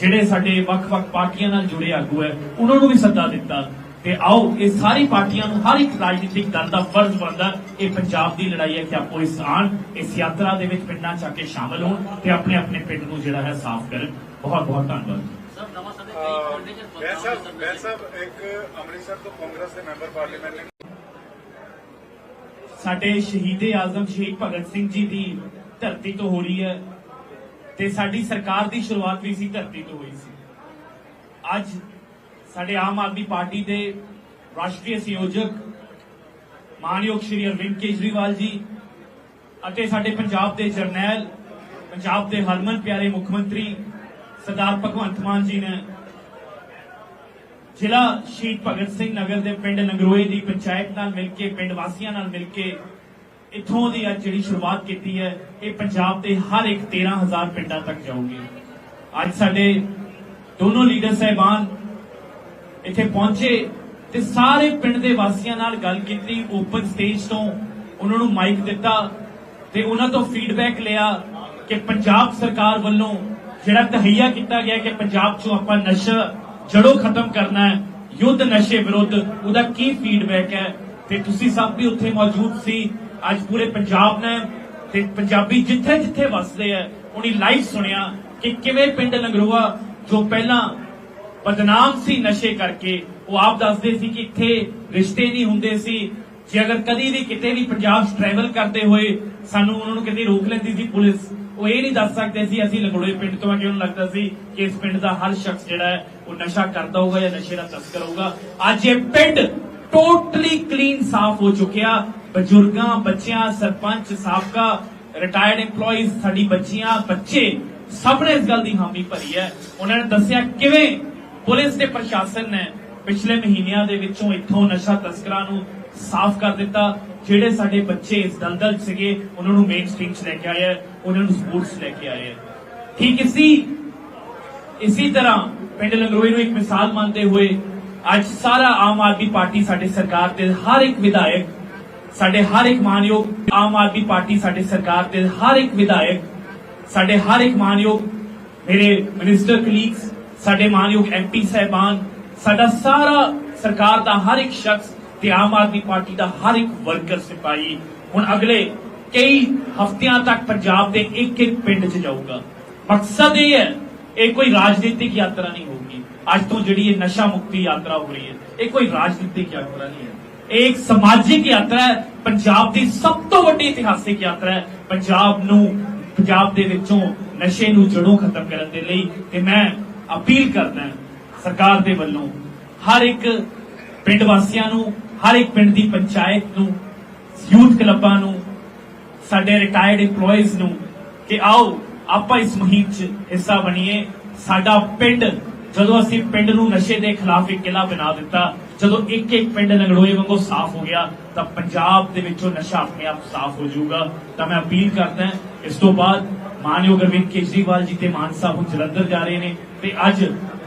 ਜਿਹੜੇ ਸਾਡੇ ਵੱਖ-ਵੱਖ ਪਾਰਟੀਆਂ ਨਾਲ ਜੁੜੇ ਆਗੂ ਹੈ, ਉਹਨਾਂ ਨੂੰ ਵੀ ਸੱਦਾ ਦਿੱਤਾ। ਤੇ ਆਓ ਇਹ ਸਾਰੀ ਪਾਰਟੀਆਂ ਨੂੰ ਹਰ ਇੱਕ ਰਾਜਨੀਤਿਕ ਦਲ ਦਾ ਫਰਜ਼ ਬਣਦਾ ਇਹ ਪੰਜਾਬ ਦੀ ਲੜਾਈ ਹੈ ਕਿ ਆਪੋ ਇਸ ਆਣ ਇਸ ਯਾਤਰਾ ਦੇ ਵਿੱਚ ਪਿੰਡਾਂ ਚ ਆ ਕੇ ਸ਼ਾਮਲ ਹੋਣ ਤੇ ਆਪਣੇ ਆਪਣੇ ਪਿੰਡ ਨੂੰ ਜਿਹੜਾ ਹੈ ਸਾਫ਼ ਕਰਨ। ਬਹੁਤ ਬਹੁਤ ਧੰਨਵਾਦ। ਸਰ ਨਵਾਂ ਸਮੇਂ ਕਈ ਅਹ, ਪਿੰਡ ਚ ਬੈਂਸ ਸਾਹਿਬ ਬੈਂਸ ਸਾਹਿਬ ਇੱਕ ਅੰਮ੍ਰਿਤਸਰ ਤੋਂ ਕਾਂਗਰਸ ਦੇ ਮੈਂਬਰ ਪਾਰਲੀਮੈਂਟ ਨੇ ਸਾਡੇ ਸ਼ਹੀਦੇ ਆਜ਼ਮ ਸ਼ਹੀਦ ਭਗਤ ਸਿੰਘ ਜੀ ਦੀ ਧਰਤੀ ਤੋਂ ਹੋ ਰਹੀ ਹੈ ਤੇ ਸਾਡੀ ਸਰਕਾਰ ਦੀ ਸ਼ੁਰੂਆਤ ਵੀ ਸੀ ਧਰਤੀ ਤੋਂ ਹੋਈ ਸੀ। ਅੱਜ ਸਾਡੇ ਆਮ ਆਦਮੀ ਪਾਰਟੀ ਦੇ ਰਾਸ਼ਟਰੀ ਸੰਯੋਜਕ ਮਾਨਯੋਗ ਸ਼੍ਰੀ ਅਰਵਿੰਦ ਕੇਜਰੀਵਾਲ ਜੀ ਅਤੇ ਸਾਡੇ ਪੰਜਾਬ ਦੇ ਜਰਨੈਲ, ਪੰਜਾਬ ਦੇ ਹਰਮਨ ਪਿਆਰੇ ਮੁੱਖ ਮੰਤਰੀ ਸਰਦਾਰ ਭਗਵੰਤ ਮਾਨ ਜੀ ਨੇ ਜ਼ਿਲ੍ਹਾ ਸ਼ਹੀਦ ਭਗਤ ਸਿੰਘ ਨਗਰ ਦੇ ਪਿੰਡ ਨਗਰੋਏ ਦੀ ਪੰਚਾਇਤ ਨਾਲ ਮਿਲ ਕੇ, ਪਿੰਡ ਵਾਸੀਆਂ ਨਾਲ ਮਿਲ ਕੇ ਇੱਥੋਂ ਦੀ ਅੱਜ ਜਿਹੜੀ ਸ਼ੁਰੂਆਤ ਕੀਤੀ ਹੈ, ਇਹ ਪੰਜਾਬ ਦੇ ਹਰ ਇੱਕ 13000 ਪਿੰਡਾਂ ਤੱਕ ਜਾਊਗੀ। ਅੱਜ ਸਾਡੇ ਦੋਨੋਂ ਲੀਡਰ ਸਹਿਬਾਨ ਇੱਥੇ ਪਹੁੰਚੇ ਤੇ ਸਾਰੇ ਪਿੰਡ ਦੇ ਵਾਸੀਆਂ ਨਾਲ ਗੱਲ ਕੀਤੀ ਓਪਨ ਸਟੇਜ ਤੋਂ ਉਹਨਾਂ ਨੂੰ ਮਾਈਕ ਦਿੱਤਾ ਤੇ ਉਹਨਾਂ ਤੋਂ ਫੀਡਬੈਕ ਲਿਆ ਕਿ ਪੰਜਾਬ ਸਰਕਾਰ ਵੱਲੋਂ ਜਿਹੜਾ ਤਹਈਆ ਕੀਤਾ ਗਿਆ ਕਿ ਪੰਜਾਬ 'ਚੋਂ ਆਪਾਂ ਨਸ਼ਾ ਜੜੋਂ ਖਤਮ ਕਰਨਾ ਹੈ, ਯੁੱਧ ਨਸ਼ੇ ਵਿਰੁੱਧ, ਉਹਦਾ ਕੀ ਫੀਡਬੈਕ ਹੈ? ਤੇ ਤੁਸੀਂ ਸਭ ਵੀ ਉੱਥੇ ਮੌਜੂਦ ਸੀ, ਅੱਜ ਪੂਰੇ ਪੰਜਾਬ ਨੇ ਤੇ ਪੰਜਾਬੀ ਜਿੱਥੇ ਜਿੱਥੇ ਵੱਸਦੇ ਆ, ਉਹਨੀ ਲਾਈਵ ਸੁਣਿਆ ਕਿ ਕਿਵੇਂ ਪਿੰਡ ਲੰਗਰੋਆ ਜੋ ਪਹਿਲਾਂ ਬਦਨਾਮ ਸੀ ਨਸ਼ੇ ਕਰਕੇ। ਉਹ ਆਪ ਦੱਸਦੇ ਸੀ ਕਿ ਇੱਥੇ ਰਿਸ਼ਤੇ ਨਹੀਂ ਹੁੰਦੇ ਸੀ। ਜੇ ਅਗਰ ਕਦੀ ਵੀ ਕਿਤੇ ਵੀ ਪੰਜਾਬ 'ਚ ਟਰੈਵਲ ਕਰਦੇ ਹੋਏ ਸਾਨੂੰ ਉਹਨਾਂ ਨੂੰ ਕਿਤੇ ਰੋਕ ਲੈਂਦੀ ਸੀ ਪੁਲਿਸ, ਉਹ ਇਹ ਨਹੀਂ ਦੱਸ ਸਕਦੇ ਸੀ ਅਸੀਂ ਲੰਗੜੋਏ ਪਿੰਡ ਤੋਂ ਆ ਕਿ ਉਹਨੂੰ ਲੱਗਦਾ ਸੀ ਕਿ ਇਸ ਪਿੰਡ ਦਾ ਹਰ ਸ਼ਖਸ ਜਿਹੜਾ ਹੈ ਉਹ ਨਸ਼ਾ ਕਰਦਾ ਹੋਊਗਾ ਜਾਂ ਨਸ਼ੇ ਦਾ ਤਸਕਰ ਹੋਊਗਾ। ਅੱਜ ਇਹ ਪਿੰਡ ਟੋਟਲੀ ਕਲੀਨ ਸਾਫ਼ ਹੋ ਚੁੱਕਿਆ। ਬਜ਼ੁਰਗਾਂ, ਬੱਚਿਆਂ, ਸਰਪੰਚ, ਸਾਬਕਾ ਰਿਟਾਇਰਡ EMPLOYEES, ਸਾਡੀ ਬੱਚੀਆਂ, ਬੱਚੇ ਸਭ ਨੇ ਇਸ ਗੱਲ ਦੀ ਹਾਮੀ ਭਰੀ ਹੈ। ਉਹਨਾਂ ਨੇ ਦੱਸਿਆ ਕਿਵੇਂ ਪੁਲਿਸ ਤੇ ਪ੍ਰਸ਼ਾਸਨ ਨੇ ਪਿਛਲੇ ਮਹੀਨਿਆਂ ਦੇ ਵਿੱਚੋਂ ਇੱਥੋਂ ਨਸ਼ਾ ਤਸਕਰਾਂ ਨੂੰ ਸਾਫ਼ ਕਰ ਦਿੱਤਾ। ਜਿਹੜੇ ਸਾਡੇ ਬੱਚੇ ਇਸ ਦਲਦਲ 'ਚ ਸੀਗੇ, ਉਹਨਾਂ ਨੂੰ ਮੇਨ ਸਟ੍ਰੀਮ 'ਚ ਲੈ ਕੇ ਆਏ ਹੈ, ਉਹਨਾਂ ਨੂੰ ਸਪੋਰਟਸ ਲੈ ਕੇ ਆਏ ਠੀਕ ਇਸੀ ਇਸੀ ਤਰ੍ਹਾਂ ਪਿੰਡ ਲੰਗਰੋਈ ਨੂੰ ਇੱਕ ਮਿਸਾਲ ਮੰਨਦੇ ਹੋਏ ਅੱਜ ਸਾਰਾ ਆਮ ਆਦਮੀ ਪਾਰਟੀ ਸਾਡੇ ਸਰਕਾਰ ਦੇ, ਹਰ ਇੱਕ ਵਿਧਾਇਕ ਸਾਡੇ ਹਰ ਇੱਕ ਮਾਨਯੋਗ ਆਮ ਆਦਮੀ ਪਾਰਟੀ ਸਾਡੇ ਸਰਕਾਰ ਦੇ, ਹਰ ਇੱਕ ਵਿਧਾਇਕ ਸਾਡੇ ਹਰ ਇੱਕ ਮਾਨਯੋਗ ਮੇਰੇ ਮਿਨਿਸਟਰ ਕਲੀਗਸ ਸਾਡੇ ਮਾਨਯੋਗ ਐਮਪੀ ਸਹਿਬਾਨ, ਸਾਡਾ ਸਾਰਾ ਸਰਕਾਰ ਦਾ, ਹਰ ਇੱਕ ਸ਼ਖਸ ਤੇ ਆਮ ਆਦਮੀ ਪਾਰਟੀ ਦਾ, ਹਰ ਇੱਕ ਵਰਕਰ ਸਿਪਾਹੀ। ਹੁਣ ਅਗਲੇ ਕਈ ਹਫ਼ਤਿਆਂ ਤੱਕ ਪੰਜਾਬ ਦੇ ਇੱਕ ਇੱਕ ਪਿੰਡ 'ਚ ਜਾਊਗਾ। ਮਕਸਦ ਇਹ ਹੈ, ਇਹ ਕੋਈ ਰਾਜਨੀਤਿਕ ਯਾਤਰਾ ਨਹੀਂ ਹੋਊਗੀ। ਅੱਜ ਤੋਂ ਜਿਹੜੀ ਇਹ ਨਸ਼ਾ ਮੁਕਤੀ ਯਾਤਰਾ ਹੋ ਰਹੀ ਹੈ, ਇਹ ਕੋਈ ਰਾਜਨੀਤਿਕ ਯਾਤਰਾ ਨਹੀਂ ਹੈ। ਇਹ ਇੱਕ ਸਮਾਜਿਕ ਯਾਤਰਾ ਹੈ, ਪੰਜਾਬ ਦੀ ਸਭ ਤੋਂ ਵੱਡੀ ਇਤਿਹਾਸਿਕ ਯਾਤਰਾ ਹੈ। ਪੰਜਾਬ ਨੂੰ, ਪੰਜਾਬ ਦੇ ਵਿੱਚੋਂ ਨਸ਼ੇ ਨੂੰ ਜੜੋਂ ਖਤਮ ਕਰਨ ਦੇ ਲਈ ਤੇ ਮੈਂ ਅਪੀਲ ਕਰਦਾ ਸਰਕਾਰ ਦੇ ਵੱਲੋਂ, ਹਰ ਇੱਕ ਪਿੰਡ ਵਾਸੀਆਂ ਨੂੰ, ਹਰ ਇੱਕ ਪਿੰਡ ਦੀ ਪੰਚਾਇਤ ਨੂੰ, ਯੂਥ ਕਲੱਬਾਂ ਨੂੰ, ਸਾਡੇ ਰਿਟਾਇਰਡ EMPLOYEES ਨੂੰ ਕਿ ਆਓ ਆਪਾਂ ਇਸ ਮੁਹਿੰਮ 'ਚ ਹਿੱਸਾ ਬਣੀਏ। ਸਾਡਾ ਪਿੰਡ, ਜਦੋਂ ਅਸੀਂ ਪਿੰਡ ਨੂੰ ਨਸ਼ੇ ਦੇ ਖਿਲਾਫ ਇੱਕ ਕਿਲਾ ਬਣਾ ਦਿੱਤਾ, ਜਦੋਂ ਇੱਕ ਇੱਕ ਪਿੰਡ ਲੰਗੜੋਏ ਵਾਂਗੂ ਸਾਫ਼ ਹੋ ਗਿਆ, ਤਾਂ ਪੰਜਾਬ ਦੇ ਵਿੱਚੋਂ ਨਸ਼ਾ ਆਪਣੇ ਆਪ ਸਾਫ਼ ਹੋ ਜਾਊਗਾ। ਤਾਂ ਮੈਂ ਅਪੀਲ ਕਰਦਾ ਇਸ ਤੋਂ ਬਾਅਦ ਮਾਨਯੋਗ ਅਰਵਿੰਦ ਕੇਜਰੀਵਾਲ ਜੀ ਤੇ ਮਾਨ ਸਾਹਿਬ ਹੁਣ ਜਲੰਧਰ ਜਾ ਰਹੇ ਨੇ ਤੇ ਅੱਜ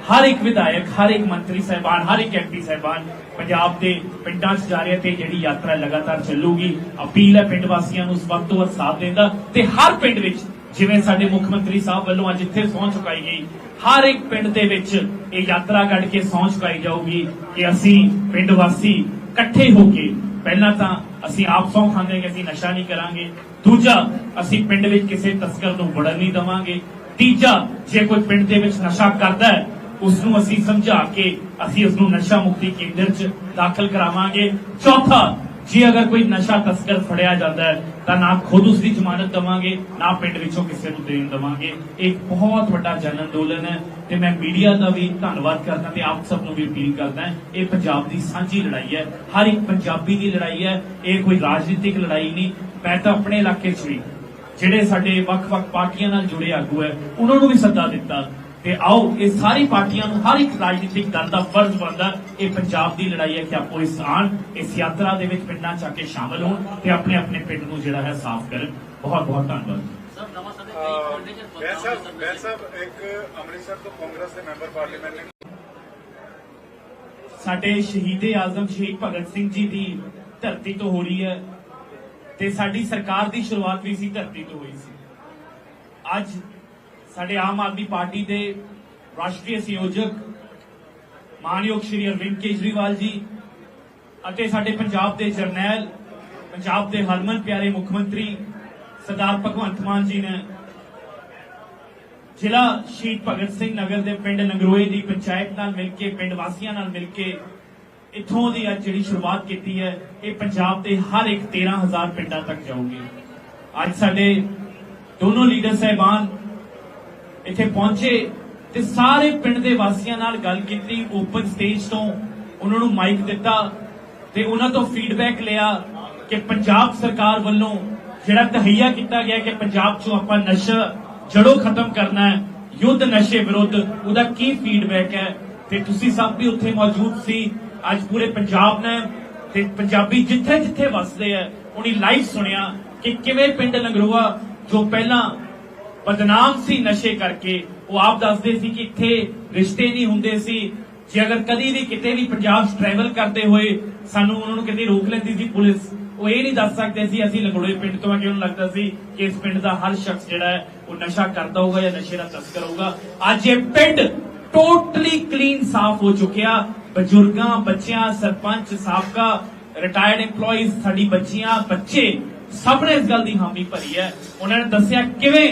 ਹਰ ਇੱਕ ਵਿਧਾਇਕ, ਹਰ ਇੱਕ ਮੰਤਰੀ ਸਾਹਿਬਾਨ, ਹਰ ਇੱਕ ਐਮਪੀ ਸਾਹਿਬਾਨ ਪੰਜਾਬ ਦੇ ਪਿੰਡਾਂ 'ਚ ਜਾ ਰਹੇ ਤੇ ਜਿਹੜੀ ਯਾਤਰਾ ਲਗਾਤਾਰ ਚੱਲੂਗੀ। ਅਪੀਲ ਹੈ ਪਿੰਡ ਵਾਸੀਆਂ ਨੂੰ ਇਸ ਵਕਤ ਤੋਂ ਵੱਧ ਸਾਥ ਦੇਣ ਦਾ ਤੇ ਹਰ ਪਿੰਡ ਵਿੱਚ, ਜਿਵੇਂ ਸਾਡੇ ਮੁੱਖ ਮੰਤਰੀ ਸਾਹਿਬ ਵੱਲੋਂ ਅੱਜ ਇੱਥੇ ਸਹੁੰ ਚੁਕਾਈ ਗਈ, ਹਰ ਇੱਕ ਪਿੰਡ ਦੇ ਵਿੱਚ ਇਹ ਯਾਤਰਾ ਕੱਢ ਕੇ ਸਹੁੰ ਚੁਕਾਈ ਜਾਊਗੀ ਕਿ ਅਸੀਂ ਪਿੰਡ ਵਾਸੀ ਇਕੱਠੇ ਹੋ ਕੇ ਪਹਿਲਾਂ ਤਾਂ ਅਸੀਂ ਆਪ ਸਹੁੰ ਖਾਂਦੇ ਕਿ ਅਸੀਂ ਨਸ਼ਾ ਨਹੀਂ ਕਰਾਂਗੇ। ਦੂਜਾ, ਅਸੀਂ ਪਿੰਡ ਵਿੱਚ ਕਿਸੇ ਤਸਕਰ ਨੂੰ ਵੜਨ ਨਹੀਂ ਦਵਾਂਗੇ। ਤੀਜਾ, ਜੇ ਕੋਈ ਪਿੰਡ ਦੇ ਵਿੱਚ ਨਸ਼ਾ ਕਰਦਾ ਹੈ ਉਸ ਨੂੰ ਅਸੀਂ ਸਮਝਾ ਕੇ ਅਸੀਂ ਉਸ ਨੂੰ ਨਸ਼ਾ ਮੁਕਤੀ ਕੇਂਦਰ 'ਚ ਦਾਖਲ ਕਰਾਵਾਂਗੇ। ਚੌਥਾ, ਜੇ ਅਗਰ ਕੋਈ ਨਸ਼ਾ ਤਸਕਰ ਫੜਿਆ ਜਾਂਦਾ ਹੈ, ਤਾਂ ਨਾ ਖੁਦ ਉਸ ਦੀ ਜ਼ਮਾਨਤ ਦਵਾਂਗੇ, ਨਾ ਪਿੰਡ ਵਿੱਚੋਂ ਕਿਸੇ ਨੂੰ ਦੇਣ ਦਵਾਂਗੇ। ਇਹ ਬਹੁਤ ਵੱਡਾ ਜਨ ਅੰਦੋਲਨ ਹੈ। ਤੇ ਮੈਂ ਮੀਡੀਆ ਦਾ ਵੀ ਧੰਨਵਾਦ ਕਰਦਾ ਤੇ ਆਪ ਸਭ ਨੂੰ ਵੀ ਅਪੀਲ ਕਰਦਾ ਇਹ ਪੰਜਾਬ ਦੀ ਸਾਂਝੀ ਲੜਾਈ ਹੈ। ਹਰ ਇੱਕ ਪੰਜਾਬੀ ਦੀ ਲੜਾਈ ਹੈ, ਇਹ ਕੋਈ ਰਾਜਨੀਤਿਕ ਲੜਾਈ ਨਹੀਂ, ਮੈਂ ਤਾਂ ਆਪਣੇ ਇਲਾਕੇ 'ਚ ਵੀ, ਜਿਹੜੇ ਸਾਡੇ ਵੱਖ-ਵੱਖ ਪਾਰਟੀਆਂ ਨਾਲ ਜੁੜੇ ਆਗੂ ਹੈ, ਉਹਨਾਂ ਨੂੰ ਵੀ ਸੱਦਾ ਦਿੱਤਾ ਤੇ ਆਓ, ਇਹ ਸਾਰੀ ਪਾਰਟੀਆਂ ਨੂੰ, ਹਰ ਇੱਕ ਰਾਜਨੀਤਿਕ ਦਲ ਦਾ ਫਰਜ਼ ਬਣਦਾ, ਇਹ ਪੰਜਾਬ ਦੀ ਲੜਾਈ ਹੈ ਕਿ ਆਪੋ ਇਸ ਆਣ ਇਸ ਯਾਤਰਾ ਦੇ ਵਿੱਚ ਪਿੰਡਾਂ ਚ ਆ ਕੇ ਸ਼ਾਮਲ ਹੋਣ ਤੇ ਆਪਣੇ ਆਪਣੇ ਪਿੰਡ ਨੂੰ ਜਿਹੜਾ ਹੈ ਸਾਫ਼ ਕਰਨ। ਬਹੁਤ ਬਹੁਤ ਧੰਨਵਾਦ। ਸਰ, ਨਵਾਂ ਸਾਡੇ ਸਾਹਿਬ ਬੈਂਸ ਸਾਹਿਬ ਇੱਕ ਅੰਮ੍ਰਿਤਸਰ ਤੋਂ ਕਾਂਗਰਸ ਦੇ ਮੈਂਬਰ ਪਾਰਲੀਮੈਂਟ ਨੇ ਸਾਡੇ ਸ਼ਹੀਦੇ ਆਜ਼ਮ ਸ਼ਹੀਦ ਭਗਤ ਸਿੰਘ ਜੀ ਦੀ ਧਰਤੀ ਤੋਂ ਹੋ ਰਹੀ ਹੈ ਤੇ ਸਾਡੀ ਸਰਕਾਰ ਦੀ ਸ਼ੁਰੂਆਤ ਵੀ ਇਸੀ ਧਰਤੀ ਤੋਂ ਹੋਈ ਸੀ। ਅੱਜ ਸਾਡੇ ਆਮ ਆਦਮੀ ਪਾਰਟੀ ਦੇ ਰਾਸ਼ਟਰੀ ਸੰਯੋਜਕ ਮਾਨਯੋਗ ਸ਼੍ਰੀ ਅਰਵਿੰਦ ਕੇਜਰੀਵਾਲ ਜੀ ਅਤੇ ਸਾਡੇ ਪੰਜਾਬ ਦੇ ਜਰਨੈਲ, ਪੰਜਾਬ ਦੇ ਹਰਮਨ ਪਿਆਰੇ ਮੁੱਖ ਮੰਤਰੀ ਸਰਦਾਰ ਭਗਵੰਤ ਮਾਨ ਜੀ ਨੇ ਜ਼ਿਲ੍ਹਾ ਸ਼ਹੀਦ ਭਗਤ ਸਿੰਘ ਨਗਰ ਦੇ ਪਿੰਡ ਨਗਰੋਏ ਦੀ ਪੰਚਾਇਤ ਨਾਲ ਮਿਲ ਕੇ, ਪਿੰਡ ਵਾਸੀਆਂ ਨਾਲ ਮਿਲ ਕੇ ਇੱਥੋਂ ਦੀ ਅੱਜ ਜਿਹੜੀ ਸ਼ੁਰੂਆਤ ਕੀਤੀ ਹੈ, ਇਹ ਪੰਜਾਬ ਦੇ ਹਰ ਇੱਕ 13000 ਪਿੰਡਾਂ ਤੱਕ ਜਾਊਗੀ। ਅੱਜ ਸਾਡੇ ਦੋਨੋਂ ਲੀਡਰ ਸਹਿਬਾਨ ਇੱਥੇ ਪਹੁੰਚੇ ਤੇ ਸਾਰੇ ਪਿੰਡ ਦੇ ਵਾਸੀਆਂ ਨਾਲ ਗੱਲ ਕੀਤੀ ਓਪਨ ਸਟੇਜ ਤੋਂ ਉਹਨਾਂ ਨੂੰ ਮਾਈਕ ਦਿੱਤਾ ਤੇ ਉਹਨਾਂ ਤੋਂ ਫੀਡਬੈਕ ਲਿਆ ਕਿ ਪੰਜਾਬ ਸਰਕਾਰ ਵੱਲੋਂ ਜਿਹੜਾ ਤਹਈਆ ਕੀਤਾ ਗਿਆ ਕਿ ਪੰਜਾਬ 'ਚੋਂ ਆਪਾਂ ਨਸ਼ਾ ਜੜੋਂ ਖਤਮ ਕਰਨਾ ਹੈ, ਯੁੱਧ ਨਸ਼ੇ ਵਿਰੁੱਧ, ਉਹਦਾ ਕੀ ਫੀਡਬੈਕ ਹੈ? ਤੇ ਤੁਸੀਂ ਸਭ ਵੀ ਉੱਥੇ ਮੌਜੂਦ ਸੀ, ਅੱਜ ਪੂਰੇ ਪੰਜਾਬ ਨੇ, ਤੇ ਪੰਜਾਬੀ ਜਿੱਥੇ ਜਿੱਥੇ ਵੱਸਦੇ ਆ, ਉਹਨੀ ਲਾਈਵ ਸੁਣਿਆ ਕਿ ਕਿਵੇਂ ਪਿੰਡ ਲੰਗਰੂਆ, ਜੋ ਪਹਿਲਾਂ ਬਦਨਾਮ ਸੀ ਨਸ਼ੇ ਕਰਕੇ, ਉਹ ਆਪ ਦੱਸਦੇ ਸੀ ਕਿ ਇੱਥੇ ਰਿਸ਼ਤੇ ਨਹੀਂ ਹੁੰਦੇ ਸੀ। ਜੇ ਅਗਰ ਕਦੀ ਵੀ ਕਿਤੇ ਵੀ ਪੰਜਾਬ 'ਚ ਟਰੈਵਲ ਕਰਦੇ ਹੋਏ, ਸਾਨੂੰ ਉਹਨਾਂ ਨੂੰ ਕਿਤੇ ਰੋਕ ਲੈਂਦੀ ਸੀ ਪੁਲਿਸ। ਉਹ ਇਹ ਨਹੀਂ ਦੱਸ ਸਕਦੇ ਸੀ, ਅਸੀਂ ਲੰਗੜੋਏ ਪਿੰਡ ਤੋਂ ਆ ਕਿ ਉਹਨੂੰ ਲੱਗਦਾ ਸੀ ਕਿ ਇਸ ਪਿੰਡ ਦਾ ਹਰ ਸ਼ਖਸ ਜਿਹੜਾ ਹੈ, ਉਹ ਨਸ਼ਾ ਕਰਦਾ ਹੋਊਗਾ ਜਾਂ ਨਸ਼ੇ ਦਾ ਤਸਕਰ ਹੋਊਗਾ। ਅੱਜ ਇਹ ਪਿੰਡ ਟੋਟਲੀ ਕਲੀਨ ਸਾਫ਼ ਹੋ ਚੁੱਕਿਆ। ਬਜ਼ੁਰਗਾਂ, ਬੱਚਿਆਂ, ਸਰਪੰਚ, ਸਾਬਕਾ ਰਿਟਾਇਰਡ EMPLOYEES, ਸਾਡੀ ਬੱਚੀਆਂ, ਬੱਚੇ ਸਭ ਨੇ ਇਸ ਗੱਲ ਦੀ ਹਾਮੀ ਭਰੀ ਹੈ। ਉਹਨਾਂ ਨੇ ਦੱਸਿਆ ਕਿਵੇਂ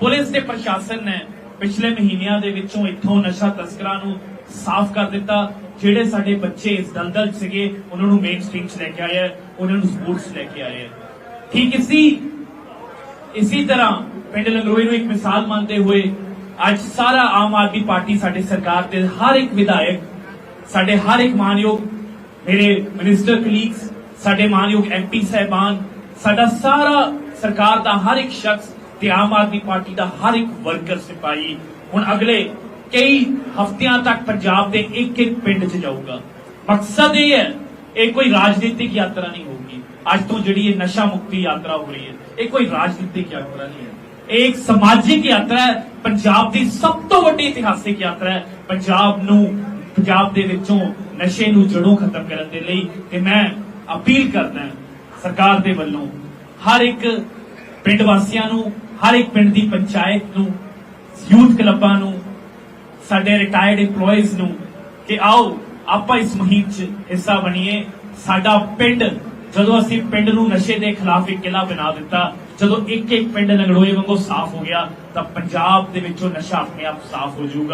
ਪੁਲਿਸ ਤੇ ਪ੍ਰਸ਼ਾਸਨ ਨੇ ਪਿਛਲੇ ਮਹੀਨਿਆਂ ਦੇ ਵਿੱਚੋਂ ਇੱਥੋਂ ਨਸ਼ਾ ਤਸਕਰਾਂ ਨੂੰ ਸਾਫ਼ ਕਰ ਦਿੱਤਾ। ਜਿਹੜੇ ਸਾਡੇ ਬੱਚੇ ਇਸ ਦਲਦਲ ਸੀਗੇ, ਉਹਨਾਂ ਨੂੰ ਮੇਨ ਸਟ੍ਰੀਮ 'ਚ ਲੈ ਕੇ ਆਏ ਉਹਨਾਂ ਨੂੰ ਸਪੋਰਟਸ ਲੈ ਕੇ ਆਏ ਠੀਕ ਇਸੀ ਇਸੀ ਤਰ੍ਹਾਂ ਪਿੰਡ ਲੰਗਰੋਈ ਨੂੰ ਇੱਕ ਮਿਸਾਲ ਮੰਨਦੇ ਹੋਏ ਅੱਜ ਸਾਰਾ ਆਮ ਆਦਮੀ ਪਾਰਟੀ ਸਾਡੇ ਸਰਕਾਰ ਦੇ ਹਰ ਇੱਕ ਵਿਧਾਇਕ, ਸਾਡੇ ਹਰ ਇੱਕ ਮਾਨਯੋਗ, ਮੇਰੇ ਮਿਨਿਸਟਰ ਕਲੀਗਸ ਸਾਡੇ ਮਾਨਯੋਗ ਐਮਪੀ ਸਹਿਬਾਨ, ਸਾਡਾ ਸਾਰਾ ਸਰਕਾਰ ਦਾ ਹਰ ਇੱਕ ਸ਼ਖਸ ਤੇ ਆਮ ਆਦਮੀ ਪਾਰਟੀ ਦਾ ਹਰ ਇੱਕ ਵਰਕਰ ਸਿਪਾਹੀ। ਹੁਣ ਅਗਲੇ ਕਈ ਹਫ਼ਤਿਆਂ ਤੱਕ ਪੰਜਾਬ ਦੇ ਇੱਕ ਇੱਕ ਪਿੰਡ 'ਚ ਜਾਊਗਾ। ਮਕਸਦ ਇਹ ਹੈ, ਇਹ ਕੋਈ ਰਾਜਨੀਤਿਕ ਯਾਤਰਾ ਨਹੀਂ ਹੋਊਗੀ। ਅੱਜ ਤੋਂ ਜਿਹੜੀ ਇਹ ਨਸ਼ਾ ਮੁਕਤੀ ਯਾਤਰਾ ਹੋ ਰਹੀ ਹੈ, ਇਹ ਕੋਈ ਰਾਜਨੀਤਿਕ ਯਾਤਰਾ ਨਹੀਂ ਹੈ। ਇਹ ਇੱਕ ਸਮਾਜਿਕ ਯਾਤਰਾ ਹੈ, ਪੰਜਾਬ ਦੀ ਸਭ ਤੋਂ ਵੱਡੀ ਇਤਿਹਾਸਿਕ ਯਾਤਰਾ ਹੈ। ਪੰਜਾਬ ਨੂੰ, ਪੰਜਾਬ ਦੇ ਵਿੱਚੋਂ ਨਸ਼ੇ ਨੂੰ ਜੜੋਂ ਖਤਮ ਕਰਨ ਦੇ ਲਈ ਤੇ ਮੈਂ ਅਪੀਲ ਕਰਦਾ ਸਰਕਾਰ ਦੇ ਵੱਲੋਂ ਹਰ ਇੱਕ ਪਿੰਡ ਵਾਸੀਆਂ ਨੂੰ, ਹਰ ਇੱਕ ਪਿੰਡ ਦੀ ਪੰਚਾਇਤ ਨੂੰ, ਯੂਥ ਕਲੱਬਾਂ ਨੂੰ ਸਾਡੇ ਰਿਟਾਇਰਡ EMPLOYEES ਨੂੰ ਕਿ ਆਓ, ਆਪਾਂ ਇਸ ਮੁਹਿੰਮ 'ਚ ਹਿੱਸਾ ਬਣੀਏ। ਸਾਡਾ ਪਿੰਡ, ਜਦੋਂ ਅਸੀਂ ਪਿੰਡ ਨੂੰ ਨਸ਼ੇ ਦੇ ਖਿਲਾਫ ਇੱਕ ਕਿਲਾ ਬਣਾ ਦਿੱਤਾ, ਜਦੋਂ ਇੱਕ ਇੱਕ ਪਿੰਡ ਲੰਗੜੋਏ ਵਾਂਗੂ ਸਾਫ਼ ਹੋ ਗਿਆ, ਤਾਂ ਪੰਜਾਬ ਦੇ ਵਿੱਚੋਂ ਨਸ਼ਾ ਆਪਣੇ ਆਪ ਸਾਫ਼ ਹੋ ਜਾਊਗਾ।